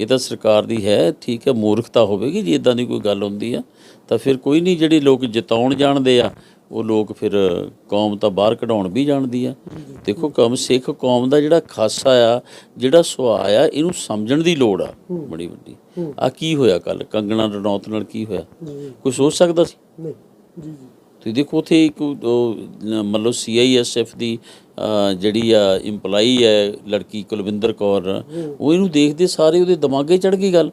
ਇਹ ਤਾਂ ਸਰਕਾਰ ਦੀ ਹੈ ਠੀਕ ਹੈ ਮੂਰਖਤਾ ਹੋਵੇਗੀ ਜੇ ਇਦਾਂ ਦੀ ਕੋਈ ਗੱਲ ਹੁੰਦੀ ਆ। ਤਾਂ ਫਿਰ ਕੋਈ ਨਹੀਂ ਜਿਹੜੇ ਲੋਕ ਜਿਤਾਉਣ ਜਾਣਦੇ ਆ ਉਹ ਲੋਕ ਫਿਰ ਕੌਮ ਤਾਂ ਬਾਹਰ ਕਢਾਉਣ ਵੀ ਜਾਣਦੀ ਆ। ਦੇਖੋ ਕੌਮ ਸਿੱਖ ਕੌਮ ਦਾ ਜਿਹੜਾ ਖਾਸਾ ਆ ਜਿਹੜਾ ਸੁਭਾਅ ਆ ਇਹਨੂੰ ਸਮਝਣ ਦੀ ਲੋੜ ਆ ਬੜੀ ਵੱਡੀ। ਆ ਕੀ ਹੋਇਆ ਕੱਲ ਕੰਗਣਾ ਰਣੌਤ ਨਾਲ ਕੀ ਹੋਇਆ? ਕੋਈ ਸੋਚ ਸਕਦਾ ਸੀ? ਨਹੀਂ ਜੀ ਜੀ। ਤੁਸੀਂ ਦੇਖੋ ਉਥੇ ਇੱਕ ਮਤਲਬ ਸੀਆਈਐਸਐਫ ਦੀ ਜਿਹੜੀ ਆ EMPLOYEE ਹੈ ਲੜਕੀ ਕੁਲਵਿੰਦਰ ਕੌਰ ਉਹ ਇਹਨੂੰ ਦੇਖਦੇ ਸਾਰੇ ਉਹਦੇ ਦਿਮਾਗੇ ਚੜ ਗਈ ਗੱਲ।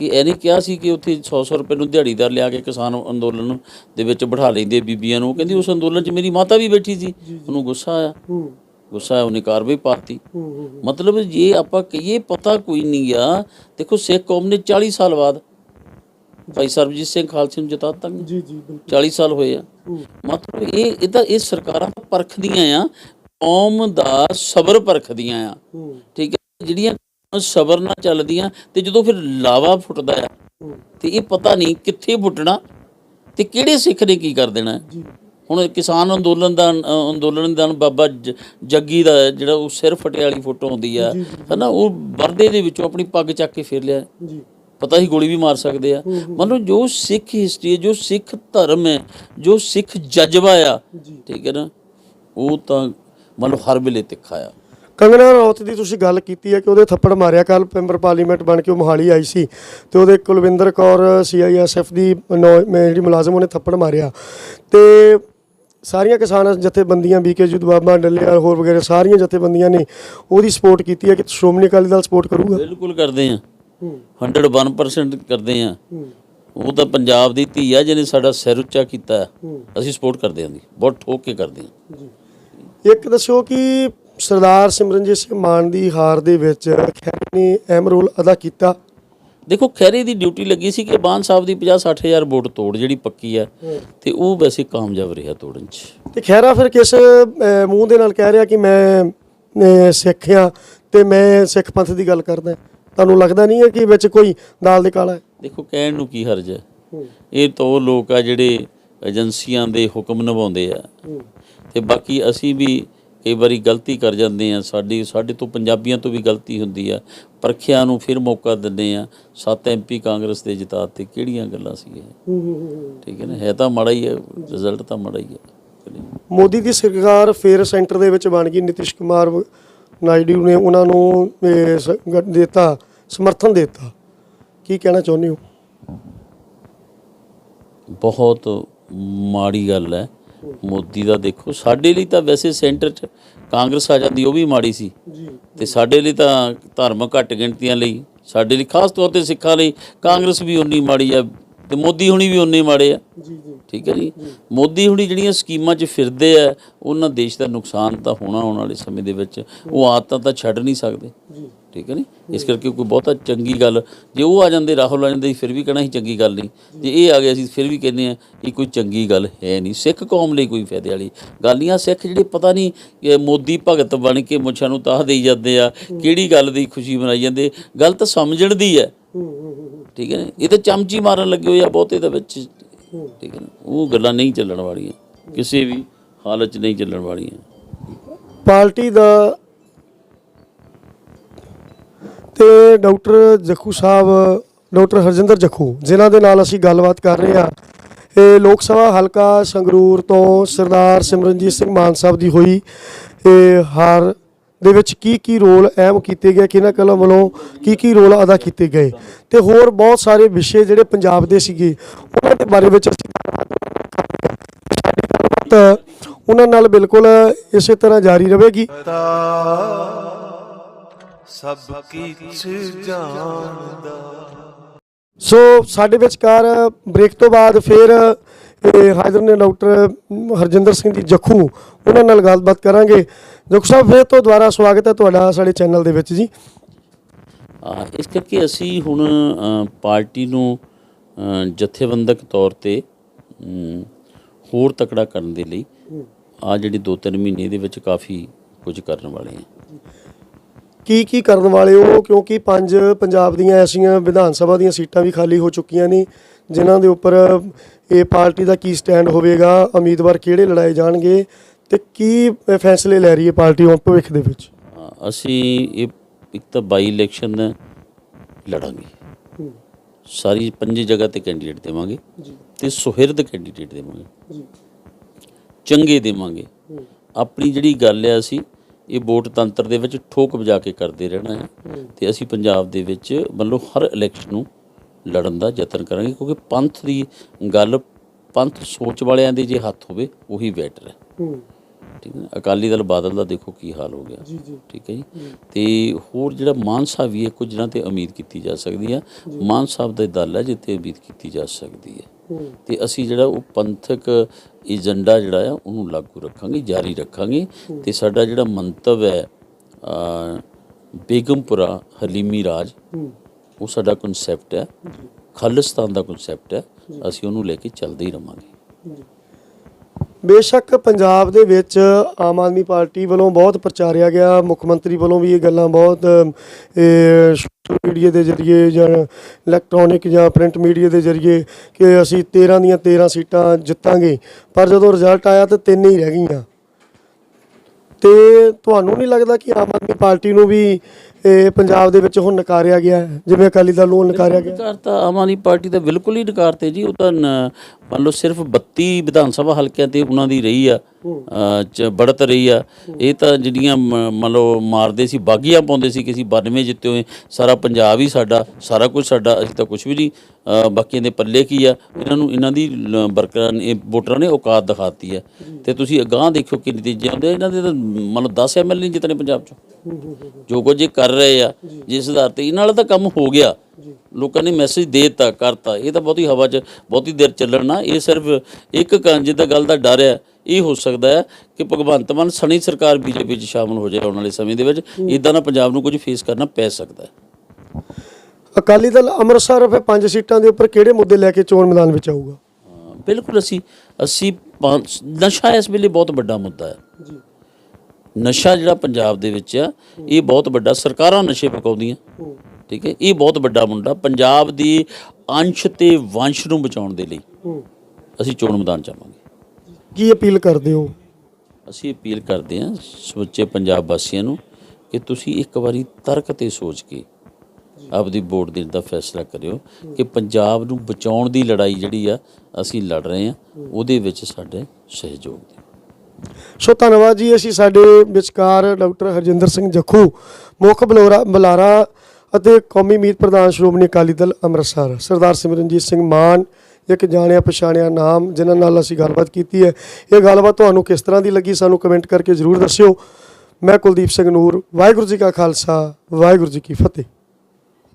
ਕਿ ਇਹਨੇ ਕਿਹਾ ਸੀ ਕਿ ਉੱਥੇ 100-100 ਰੁਪਏ ਨੂੰ ਦਿਹਾੜੀਦਾਰ ਲਿਆ ਕੇ ਕਿਸਾਨ ਅੰਦੋਲਨ ਦੇ ਵਿੱਚ ਬਿਠਾ ਲੈਂਦੇ ਬੀਬੀਆਂ ਨੂੰ। ਕਹਿੰਦੀ ਉਸ ਅੰਦੋਲਨ 'ਚ ਮੇਰੀ ਮਾਤਾ ਵੀ ਬੈਠੀ ਸੀ। ਉਹਨੂੰ ਗੁੱਸਾ ਆਇਆ। ਗੁੱਸਾ ਆਇਆ ਉਹਨੇ ਕਾਰਵਾਈ ਪਾਤੀ। ਮਤਲਬ ਜੇ ਆਪਾਂ ਕਹੀਏ ਪਤਾ ਕੋਈ ਨਹੀਂ ਆ। ਦੇਖੋ ਸਿੱਖ ਕੌਮ ਨੇ 40 ਸਾਲ ਬਾਅਦ ਭਾਈ ਸਰਬਜੀਤ ਸਿੰਘ ਖਾਲਸੇ ਨੂੰ ਜਿਤਾਤਾ ਜੀ ਜੀ ਬਿਲਕੁਲ। 40 ਸਾਲ ਹੋਏ ਆ। ਮਤਲਬ ਇਹ ਇਹ ਤਾਂ ਇਹ ਸਰਕਾਰਾਂ ਪਰਖਦੀਆਂ ਆ। ਕੌਮ ਦਾ ਸਬਰ ਪਰਖਦੀਆਂ ਆ। ਠੀਕ ਹੈ? ਜਿਹੜੀਆਂ ਸਬਰ ਨਾਲ ਚੱਲਦੀਆਂ ਤੇ ਜਦੋਂ ਫਿਰ ਲਾਵਾ ਫੁੱਟਦਾ ਆ ਹੂੰ ਤੇ ਇਹ ਪਤਾ ਨਹੀਂ ਕਿੱਥੇ ਫੁੱਟਣਾ ਤੇ ਕਿਹੜੇ ਸਿੱਖ ਨੇ ਕੀ ਕਰ ਦੇਣਾ। ਹੁਣ ਕਿਸਾਨ ਅੰਦੋਲਨ ਦਾ ਅੰਦੋਲਨ ਦਾ ਬਾਬਾ ਜੱਗੀ ਦਾ ਜਿਹੜਾ ਉਹ ਸਿਰ ਫਟੇ ਵਾਲੀ ਫੋਟੋ ਹੁੰਦੀ ਆ ਹਨਾ ਉਹ ਵਰਦੇ ਦੇ ਵਿੱਚੋਂ ਆਪਣੀ ਪੱਗ ਚੱਕ ਕੇ ਫਿਰ ਲਿਆ। ਜੀ। ਪਤਾ ਹੀ ਗੋਲੀ ਵੀ ਮਾਰ ਸਕਦੇ ਆ। ਮਤਲਬ ਜੋ ਸਿੱਖ ਹਿਸਟਰੀ ਜੋ ਸਿੱਖ ਧਰਮ ਹੈ ਜੋ ਸਿੱਖ ਜਜ਼ਬਾ ਆ ਠੀਕ ਹੈ ਨਾ ਉਹ ਤਾਂ ਮਤਲਬ ਹਰ ਵੇਲੇ ਤਿੱਖਾ ਆ। ਕੰਗਨਾ ਰਣੌਤ ਦੀ ਤੁਸੀਂ ਗੱਲ ਕੀਤੀ ਹੈ ਕਿ ਉਹਦੇ ਥੱਪੜ ਮਾਰਿਆ ਕੱਲ ਮੈਂਬਰ ਪਾਰਲੀਮੈਂਟ ਬਣ ਕੇ ਉਹ ਮੋਹਾਲੀ ਆਈ ਸੀ ਤੇ ਉਹਦੇ ਕੁਲਵਿੰਦਰ ਕੌਰ ਸੀਆਈਐਸਐਫ ਦੀ ਜਿਹੜੀ ਮੁਲਾਜ਼ਮ ਉਹਨੇ ਥੱਪੜ ਮਾਰਿਆ। ਤੇ ਸਾਰੀਆਂ ਕਿਸਾਨ ਜਥੇਬੰਦੀਆਂ ਬੀਕੇ ਜੁਦਵਾਬਾ ਡੱਲੇਵਾਲ ਹੋਰ ਵਗੈਰਾ ਸਾਰੀਆਂ ਜਥੇਬੰਦੀਆਂ ਨੇ ਉਹਦੀ ਸਪੋਰਟ ਕੀਤੀ ਹੈ ਕਿ ਸ਼੍ਰੋਮਣੀ ਅਕਾਲੀ ਦਲ ਸਪੋਰਟ ਕਰੂਗਾ? ਬਿਲਕੁਲ ਕਰਦੇ ਆ 101% ਕਰਦੇ ਆ ਉਹ ਤਾਂ ਪੰਜਾਬ ਦੀ ਧੀ ਆ ਜਿਹਨੇ ਸਾਡਾ ਸਿਰ ਉੱਚਾ ਕੀਤਾ। ਅਸੀਂ ਸਪੋਰਟ ਕਰਦੇ ਆਂ ਦੀ ਬਹੁਤ ਠੋਕ ਕੇ ਕਰਦੇ ਆਂ ਇੱਕ ਦੱਸਿਓ ਕਿ ਸਰਦਾਰ ਸਿਮਰਨਜੀਤ ਸਿੰਘ ਮਾਨ ਦੀ ਹਾਰ ਦੇ ਵਿੱਚ ਖੈਰੀ ਨੇ ਅਹਿਮ ਰੋਲ ਅਦਾ ਕੀਤਾ। ਦੇਖੋ ਖੈਰੇ ਦੀ ਡਿਊਟੀ ਲੱਗੀ ਸੀ ਕਿ ਬਾਨ ਸਾਹਿਬ ਦੀ 50 60000 ਵੋਟ ਤੋੜ ਜਿਹੜੀ ਪੱਕੀ ਆ ਤੇ ਉਹ ਵੈਸੇ ਕਾਮਯਾਬ ਰਿਹਾ ਤੋੜਨ 'ਚ। ਤੇ ਖੈਰਾ ਫਿਰ ਕਿਸ ਮੂੰਹ ਦੇ ਨਾਲ ਕਹਿ ਰਿਹਾ ਕਿ ਮੈਂ ਸਿੱਖ ਆ ਤੇ ਮੈਂ ਸਿੱਖ ਪੰਥ ਦੀ ਗੱਲ ਕਰਦਾ। ਤੁਹਾਨੂੰ ਲੱਗਦਾ ਨਹੀਂ ਹੈ ਕਿ ਵਿੱਚ ਕੋਈ ਦਾਲ ਦੇ ਕਾਲਾ ਹੈ? ਦੇਖੋ ਕਹਿਣ ਨੂੰ ਕੀ ਹਰਜ ਹੈ? ਇਹ ਤਾਂ ਲੋਕ ਆ ਜਿਹੜੇ ਏਜੰਸੀਆਂ ਦੇ ਹੁਕਮ ਨਿਭਾਉਂਦੇ ਆ। ਤੇ ਬਾਕੀ ਅਸੀਂ ਵੀ ਕਈ ਵਾਰੀ ਗਲਤੀ ਕਰ ਜਾਂਦੇ ਆ। ਸਾਡੀ ਸਾਡੇ ਤੋਂ ਪੰਜਾਬੀਆਂ ਤੋਂ ਵੀ ਗਲਤੀ ਹੁੰਦੀ ਆ। ਪਰਖਿਆ ਨੂੰ ਫਿਰ ਮੌਕਾ ਦਿੰਦੇ ਆ। ਸੱਤ ਐਮਪੀ ਕਾਂਗਰਸ ਦੇ ਜਿਤਾ ਤੇ ਕਿਹੜੀਆਂ ਗੱਲਾਂ ਸੀ ਇਹ ਠੀਕ ਹੈ ਨਾ? ਹੈ ਤਾਂ ਮਾੜਾ ਹੀ ਹੈ ਰਿਜ਼ਲਟ ਤਾਂ ਮਾੜਾ ਹੀ ਹੈ ਮੋਦੀ ਦੀ ਸਰਕਾਰ ਫੇਰ ਸੈਂਟਰ ਦੇ ਵਿੱਚ ਬਣ ਗਈ। ਨਿਤਿਸ਼ ਕੁਮਾਰ ਨਾਇਡੂ ਨੇ ਉਹਨਾਂ ਨੂੰ ਦਿੱਤਾ ਸਮਰਥਨ ਦਿੱਤਾ। ਕੀ ਕਹਿਣਾ ਚਾਹੁੰਦੇ ਹੋ? ਬਹੁਤ ਮਾੜੀ ਗੱਲ ਹੈ। ਮੋਦੀ ਦਾ ਦੇਖੋ ਸਾਡੇ ਲਈ ਤਾਂ ਵੈਸੇ ਸੈਂਟਰ 'ਚ ਕਾਂਗਰਸ ਆ ਜਾਂਦੀ ਉਹ ਵੀ ਮਾੜੀ ਸੀ। ਤੇ ਸਾਡੇ ਲਈ ਤਾਂ ਧਰਮ ਘੱਟ ਗਿਣਤੀਆਂ ਲਈ ਸਾਡੇ ਲਈ ਖਾਸ ਤੌਰ ਤੇ ਸਿੱਖਾਂ ਲਈ ਕਾਂਗਰਸ ਵੀ ਉਨੀ ਮਾੜੀ ਆ ਤੇ ਮੋਦੀ ਹੁਣੀ ਵੀ ਉਨੇ ਮਾੜੇ ਆ। ਜੀ ਜੀ। ਠੀਕ ਹੈ ਜੀ। ਮੋਦੀ ਹੁਣੀ ਜਿਹੜੀਆਂ ਸਕੀਮਾਂ 'ਚ ਫਿਰਦੇ ਆ ਉਹਨਾਂ ਦੇਸ਼ ਦਾ ਨੁਕਸਾਨ ਤਾਂ ਹੋਣਾ ਆਉਣ ਵਾਲੇ ਸਮੇਂ ਦੇ ਵਿੱਚ ਉਹ ਆਦਤਾਂ ਤਾਂ ਛੱਡ ਨਹੀਂ ਸਕਦੇ। ਜੀ। ਠੀਕ ਹੈ ਨਹੀਂ ਇਸ ਕਰਕੇ ਕੋਈ ਬਹੁਤਾ ਚੰਗੀ ਗੱਲ, ਜੇ ਉਹ ਆ ਜਾਂਦੇ, ਰਾਹੁਲ ਆ ਜਾਂਦੇ, ਫਿਰ ਵੀ ਕਹਿਣਾ ਸੀ ਚੰਗੀ ਗੱਲ ਨਹੀਂ। ਜੇ ਇਹ ਆ ਗਏ ਅਸੀਂ ਫਿਰ ਵੀ ਕਹਿੰਦੇ ਆ ਇਹ ਕੋਈ ਚੰਗੀ ਗੱਲ ਹੈ ਨਹੀਂ। ਸਿੱਖ ਕੌਮ ਲਈ ਕੋਈ ਫਾਇਦੇ ਵਾਲੀ ਗੱਲ ਨਹੀਂ। ਆ ਸਿੱਖ ਜਿਹੜੇ ਪਤਾ ਨਹੀਂ ਮੋਦੀ ਭਗਤ ਬਣ ਕੇ ਮੁੱਛਾਂ ਨੂੰ ਤਾਹ ਦੇਈ ਜਾਂਦੇ ਆ, ਕਿਹੜੀ ਗੱਲ ਦੀ ਖੁਸ਼ੀ ਮਨਾਈ ਜਾਂਦੇ ਗੱਲ ਤਾਂ ਸਮਝਣ ਦੀ ਹੈ। ਠੀਕ ਹੈ ਨਾ? ਇਹ ਤਾਂ ਚਮਚੀ ਮਾਰਨ ਲੱਗੇ ਹੋਏ ਆ ਬਹੁਤੇ ਦੇ ਵਿੱਚ। ਠੀਕ ਹੈ ਉਹ ਗੱਲਾਂ ਨਹੀਂ ਚੱਲਣ ਵਾਲੀਆਂ। ਕਿਸੇ ਵੀ ਹਾਲਤ 'ਚ ਨਹੀਂ ਚੱਲਣ ਵਾਲੀਆਂ। ਪਾਰਟੀ ਦਾ ਤੇ ਡਾਕਟਰ ਜੱਖੂ ਸਾਹਿਬ, ਡਾਕਟਰ ਹਰਜਿੰਦਰ ਜੱਖੂ, ਜਿਨ੍ਹਾਂ ਦੇ ਨਾਲ ਅਸੀਂ ਗੱਲਬਾਤ ਕਰ ਰਹੇ ਹਾਂ। ਇਹ ਲੋਕ ਸਭਾ ਹਲਕਾ ਸੰਗਰੂਰ ਤੋਂ ਸਰਦਾਰ ਸਿਮਰਨਜੀਤ ਸਿੰਘ ਮਾਨ ਸਾਹਿਬ ਦੀ ਹੋਈ ਇਹ ਹਾਰ ਦੇ ਵਿੱਚ ਕੀ ਕੀ ਰੋਲ ਅਹਿਮ ਕੀਤੇ ਗਏ, ਕਿਹਨਾਂ ਕਲਮ ਵੱਲੋਂ ਕੀ ਕੀ ਰੋਲ ਅਦਾ ਕੀਤੇ ਗਏ। ਤੇ ਹੋਰ ਬਹੁਤ ਸਾਰੇ ਵਿਸ਼ੇ ਜਿਹੜੇ ਪੰਜਾਬ ਦੇ ਸੀਗੇ, ਉਹਨਾਂ ਦੇ ਬਾਰੇ ਵਿੱਚ ਅਸੀਂ ਸਾਡੀ ਗੱਲਬਾਤ, ਉਹਨਾਂ ਨਾਲ ਬਿਲਕੁਲ ਇਸੇ ਤਰ੍ਹਾਂ ਜਾਰੀ ਰਹੇਗੀ। ਸਭ ਕਿਛ ਜਾਣਦਾ। ਸੋ ਸਾਡੇ ਵਿਚਕਾਰ ਬ੍ਰੇਕ ਤੋਂ ਬਾਅਦ ਫਿਰ ਇਹ ਹਾਜ਼ਰ ਨੇ ਡਾਕਟਰ ਹਰਜਿੰਦਰ ਸਿੰਘ ਜੀ ਜੱਖੂ ਉਹਨਾਂ ਨਾਲ ਗੱਲਬਾਤ ਕਰਾਂਗੇ। ਜੱਖੂ ਸਾਹਿਬ ਫਿਰ ਤੋਂ ਦੁਬਾਰਾ ਸਵਾਗਤ ਹੈ ਤੁਹਾਡਾ ਸਾਡੇ ਚੈਨਲ ਦੇ ਵਿੱਚ ਜੀ। ਆ, ਇਸ ਕਰਕੇ ਅਸੀਂ ਹੁਣ ਪਾਰਟੀ ਨੂੰ ਜਥੇਬੰਦਕ ਤੌਰ ਤੇ ਹੋਰ ਤਕੜਾ ਕਰਨ ਦੇ ਲਈ ਆ ਜਿਹੜੀ 2-3 ਮਹੀਨੇ ਦੇ ਵਿੱਚ ਕਾਫੀ ਕੁਝ ਕਰਨ ਵਾਲੇ ਹਾਂ। ਕੀ ਕੀ ਕਰਨ ਵਾਲੇ ਹੋ? ਕਿਉਂਕਿ ਪੰਜ ਪੰਜਾਬ ਦੀਆਂ ਐਸੀਆਂ ਵਿਧਾਨ ਸਭਾ ਦੀਆਂ ਸੀਟਾਂ ਵੀ ਖਾਲੀ ਹੋ ਚੁੱਕੀਆਂ ਨੇ ਜਿਨ੍ਹਾਂ ਦੇ ਉੱਪਰ ਇਹ ਪਾਰਟੀ ਦਾ ਕੀ ਸਟੈਂਡ ਹੋਵੇਗਾ ਉਮੀਦਵਾਰ ਕਿਹੜੇ ਲੜਾਏ ਜਾਣਗੇ ਤੇ ਕੀ ਫੈਸਲੇ ਲੈ ਰਹੀ ਹੈ ਪਾਰਟੀ ਹੁਣ ਭਵਿੱਖ ਦੇ ਵਿੱਚ? ਅਸੀਂ ਇਹ ਇੱਕ ਤਾਂ ਬਾਈ ਇਲੈਕਸ਼ਨ ਲੜਾਂਗੇ। ਸਾਰੀ ਪੰਜੇ ਜਗ੍ਹਾ ਤੇ ਕੈਂਡੀਡੇਟ ਦੇਵਾਂਗੇ ਤੇ ਸੁਹਿਰਦ ਕੈਂਡੀਡੇਟ ਦੇਵਾਂਗੇ। ਚੰਗੇ ਦੇਵਾਂਗੇ। ਆਪਣੀ ਜਿਹੜੀ ਗੱਲ ਹੈ ਅਸੀਂ ਇਹ ਵੋਟ ਤੰਤਰ ਦੇ ਵਿੱਚ ਠੋਕ ਵਜਾ ਕੇ ਕਰਦੇ ਰਹਿਣਾ ਹੈ ਤੇ ਅਸੀਂ ਪੰਜਾਬ ਦੇ ਵਿੱਚ ਮਤਲਬ ਹਰ ਇਲੈਕਸ਼ਨ ਨੂੰ ਲੜਨ ਦਾ ਯਤਨ ਕਰਾਂਗੇ ਕਿਉਂਕਿ ਪੰਥ ਦੀ ਗੱਲ ਪੰਥ ਸੋਚ ਵਾਲਿਆਂ ਦੇ ਜੇ ਹੱਥ ਹੋਵੇ ਉਹੀ ਬੈਟਰ ਹੈ। ਠੀਕ ਹੈ? ਅਕਾਲੀ ਦਲ ਬਾਦਲ ਦਾ ਦੇਖੋ ਕੀ ਹਾਲ ਹੋ ਗਿਆ। ਜੀ ਜੀ। ਠੀਕ ਹੈ ਜੀ? ਤੇ ਹੋਰ ਜਿਹੜਾ ਮਾਨ ਸਾਹਿਬ ਵੀ ਹੈ ਕੁਝ ਜਿਹਨਾਂ ਤੇ ਉਮੀਦ ਕੀਤੀ ਜਾ ਸਕਦੀ ਹੈ। ਮਾਨ ਸਾਹਿਬ ਦਾ ਦਲ ਹੈ ਜਿੱਤੇ ਉਮੀਦ ਕੀਤੀ ਜਾ ਸਕਦੀ ਹੂੰ। ਤੇ ਅਸੀਂ ਜਿਹੜਾ ਉਹ ਪੰਥਕ ਏਜੰਡਾ ਜਿਹੜਾ ਆ ਉਹਨੂੰ ਲਾਗੂ ਰੱਖਾਂਗੇ ਜਾਰੀ ਰੱਖਾਂਗੇ। ਤੇ ਸਾਡਾ ਜਿਹੜਾ ਮੰਤਵ ਹੈ ਬੇਗਮਪੁਰਾ ਹਲੀਮੀ ਰਾਜ ਉਹ ਸਾਡਾ ਕਨਸੈਪਟ ਹੈ। ਖਾਲਿਸਤਾਨ ਦਾ ਕਨਸੈਪਟ ਹੈ। ਅਸੀਂ ਉਹਨੂੰ ਲੈ ਕੇ ਚੱਲਦੇ ਹੀ ਰਵਾਂਗੇ। ਬੇਸ਼ੱਕ ਪੰਜਾਬ ਦੇ ਵਿੱਚ ਆਮ ਆਦਮੀ ਪਾਰਟੀ ਵੱਲੋਂ ਬਹੁਤ ਪ੍ਰਚਾਰਿਆ ਗਿਆ, ਮੁੱਖ ਮੰਤਰੀ ਵੱਲੋਂ ਵੀ ਇਹ ਗੱਲਾਂ ਬਹੁਤ, ਇਹ ਸੋਸ਼ਲ ਮੀਡੀਆ ਦੇ ਜ਼ਰੀਏ ਜਾਂ ਇਲੈਕਟ੍ਰੋਨਿਕ ਜਾਂ ਪ੍ਰਿੰਟ ਮੀਡੀਆ ਦੇ ਜ਼ਰੀਏ ਕਿ ਅਸੀਂ 13 ਦੀਆਂ 13 ਸੀਟਾਂ ਜਿੱਤਾਂਗੇ। ਪਰ ਜਦੋਂ ਰਿਜ਼ਲਟ ਆਇਆ ਤਾਂ ਤਿੰਨ ਹੀ ਰਹਿ ਗਈਆਂ। ਤੇ ਤੁਹਾਨੂੰ ਨਹੀਂ ਲੱਗਦਾ ਕਿ ਆਮ ਆਦਮੀ ਪਾਰਟੀ ਨੂੰ ਵੀ ਇਹ ਪੰਜਾਬ ਦੇ ਵਿੱਚ ਹੁਣ ਨਕਾਰਿਆ ਗਿਆ ਹੈ। ਜਿਵੇਂ ਅਕਾਲੀ ਦਲ ਨੂੰ ਨਕਾਰਿਆ ਗਿਆ। ਨਕਾਰ ਤਾਂ ਆਮ ਆਦਮੀ ਪਾਰਟੀ ਦਾ ਬਿਲਕੁਲ ਹੀ ਨਕਾਰ ਜੀ। ਉਹ ਤਾਂ ਨ- ਮੰਨ ਲਓ ਸਿਰਫ 32 ਵਿਧਾਨ ਸਭਾ ਹਲਕਿਆਂ ਤੇ ਉਹਨਾਂ ਦੀ ਰਹੀ ਆ ਅ, ਚ ਬੜਤ ਰਹੀ ਆ। ਇਹ ਤਾਂ ਜਿਹੜੀਆਂ ਮ- ਮੰਨ ਲਓ ਮਾਰਦੇ ਸੀ ਬਾਗੀਆਂ ਪਾਉਂਦੇ ਸੀ ਕਿਸੇ 92 ਜਿੱਤੇ ਹੋਏ। ਸਾਰਾ ਪੰਜਾਬ ਹੀ ਸਾਡਾ ਸਾਰਾ ਕੁਝ ਸਾਡਾ ਅਸੀਂ ਤਾਂ ਕੁਝ ਵੀ ਨਹੀਂ ਅ, ਬਾਕੀਆਂ ਦੇ ਪੱਲੇ ਕੀ ਆ? ਇਹਨਾਂ ਨੂੰ ਇਹਨਾਂ ਦੀ ਲ- ਵਰਕਰਾਂ ਨੇ ਵੋਟਰਾਂ ਨੇ ਔਕਾਤ ਦਿਖਾਤੀ ਹੈ ਤੇ ਤੁਸੀਂ ਅਗਾਂਹ ਦੇਖੋ ਕਿ ਨਤੀਜੇ ਆਉਂਦੇ ਆ। ਇਹਨਾਂ ਦੇ ਤਾਂ ਮੰਨ ਲਓ 10 ਐਮਐਲ ਨਹੀਂ ਜਿੱਤਨੇ ਪੰਜਾਬ ਚੋਂ। ਜੋ ਕੁਝ ਇਹ ਕਰ ਕਰ ਰਹੇ ਆ ਜਿਸ ਆਧਾਰ ਤੇ ਇਹਨਾਂ ਨਾਲ ਤਾਂ ਕੰਮ ਹੋ ਗਿਆ। ਲੋਕਾਂ ਨੇ ਮੈਸੇਜ ਦੇ ਦਿੱਤਾ ਕਰਤਾ। ਇਹ ਤਾਂ ਬਹੁਤੀ ਹਵਾ 'ਚ ਬਹੁਤੀ ਦੇਰ ਚੱਲਣਾ ਇਹ ਸਿਰਫ ਇੱਕ ਕਾਂ ਜਿੱਦਾਂ ਗੱਲ ਦਾ ਡਰ ਹੈ ਇਹ ਹੋ ਸਕਦਾ ਹੈ ਕਿ ਭਗਵੰਤ ਮਾਨ ਸਣੀ ਸਰਕਾਰ ਬੀਜੇਪੀ 'ਚ ਸ਼ਾਮਲ ਹੋ ਜਾਏ ਆਉਣ ਵਾਲੇ ਸਮੇਂ ਦੇ ਵਿੱਚ। ਇਦਾਂ ਦਾ ਪੰਜਾਬ ਨੂੰ ਕੁਝ ਫੇਸ ਕਰਨਾ ਪੈ ਸਕਦਾ ਹੈ। ਅਕਾਲੀ ਦਲ ਅੰਮ੍ਰਿਤਸਰ ਫਿਰ ਪੰਜ ਸੀਟਾਂ ਦੇ ਉੱਪਰ ਕਿਹੜੇ ਮੁੱਦੇ ਲੈ ਕੇ ਚੋਣ ਮੈਦਾਨ ਵਿੱਚ ਆਊਗਾ? ਬਿਲਕੁਲ ਅਸੀਂ ਅਸੀਂ ਨਸ਼ਾ ਇਸ ਵੇਲੇ ਬਹੁਤ ਵੱਡਾ ਮੁੱਦਾ ਹੈ। ਜੀ। ਨਸ਼ਾ ਜਿਹੜਾ ਪੰਜਾਬ ਦੇ ਵਿੱਚ ਆ ਇਹ ਬਹੁਤ ਵੱਡਾ ਸਰਕਾਰਾਂ ਨਸ਼ੇ ਪਕਾਉਂਦੀਆਂ। ਠੀਕ ਹੈ ਇਹ ਬਹੁਤ ਵੱਡਾ ਮੁੰਡਾ ਪੰਜਾਬ ਦੀ ਅੰਸ਼ ਤੇ ਵੰਸ਼ ਨੂੰ ਬਚਾਉਣ ਦੇ ਲਈ। ਅਸੀਂ ਚੋਣ ਮੈਦਾਨ ਚਾਹਾਂਗੇ ਕੀ ਅਪੀਲ ਕਰਦੇ ਹੋ? ਅਸੀਂ ਅਪੀਲ ਕਰਦੇ ਹਾਂ ਸਮੁੱਚੇ ਪੰਜਾਬ ਵਾਸੀਆਂ ਨੂੰ ਕਿ ਤੁਸੀਂ ਇੱਕ ਵਾਰੀ ਤਰਕ ਤੇ ਸੋਚ ਕੇ ਆਪਦੀ ਵੋਟ ਦੇਣ ਦਾ ਫੈਸਲਾ ਕਰਿਓ ਕਿ ਪੰਜਾਬ ਨੂੰ ਬਚਾਉਣ ਦੀ ਲੜਾਈ ਜਿਹੜੀ ਆ ਅਸੀਂ ਲੜ ਰਹੇ ਹਾਂ ਉਹਦੇ ਵਿੱਚ ਸਾਡੇ ਸਹਿਯੋਗ ਦਿਓ। ਸੋ ਧੰਨਵਾਦ ਜੀ ਅਸੀਂ ਸਾਡੇ ਵਿਚਕਾਰ ਡਾਕਟਰ ਹਰਜਿੰਦਰ ਸਿੰਘ ਜੱਖੂ, ਮੁੱਖ ਬਲੋਰਾ ਬੁਲਾਰਾ ਅਤੇ ਕੌਮੀ ਮੀਤ ਪ੍ਰਧਾਨ ਸ਼੍ਰੋਮਣੀ ਅਕਾਲੀ ਦਲ ਅੰਮ੍ਰਿਤਸਰ। ਸਰਦਾਰ ਸਿਮਰਨਜੀਤ ਸਿੰਘ ਮਾਨ, ਇੱਕ ਜਾਣਿਆ ਪਛਾਣਿਆ ਨਾਮ, ਜਿਨ੍ਹਾਂ ਨਾਲ ਅਸੀਂ ਗੱਲਬਾਤ ਕੀਤੀ ਹੈ। ਇਹ ਗੱਲਬਾਤ ਤੁਹਾਨੂੰ ਕਿਸ ਤਰ੍ਹਾਂ ਦੀ ਲੱਗੀ ਸਾਨੂੰ ਕਮੈਂਟ ਕਰਕੇ ਜ਼ਰੂਰ ਦੱਸਿਓ। ਮੈਂ ਕੁਲਦੀਪ ਸਿੰਘ ਨੂਰ, ਵਾਹਿਗੁਰੂ ਜੀ ਕਾ ਖਾਲਸਾ, ਵਾਹਿਗੁਰੂ ਜੀ ਕੀ ਫਤਿਹ।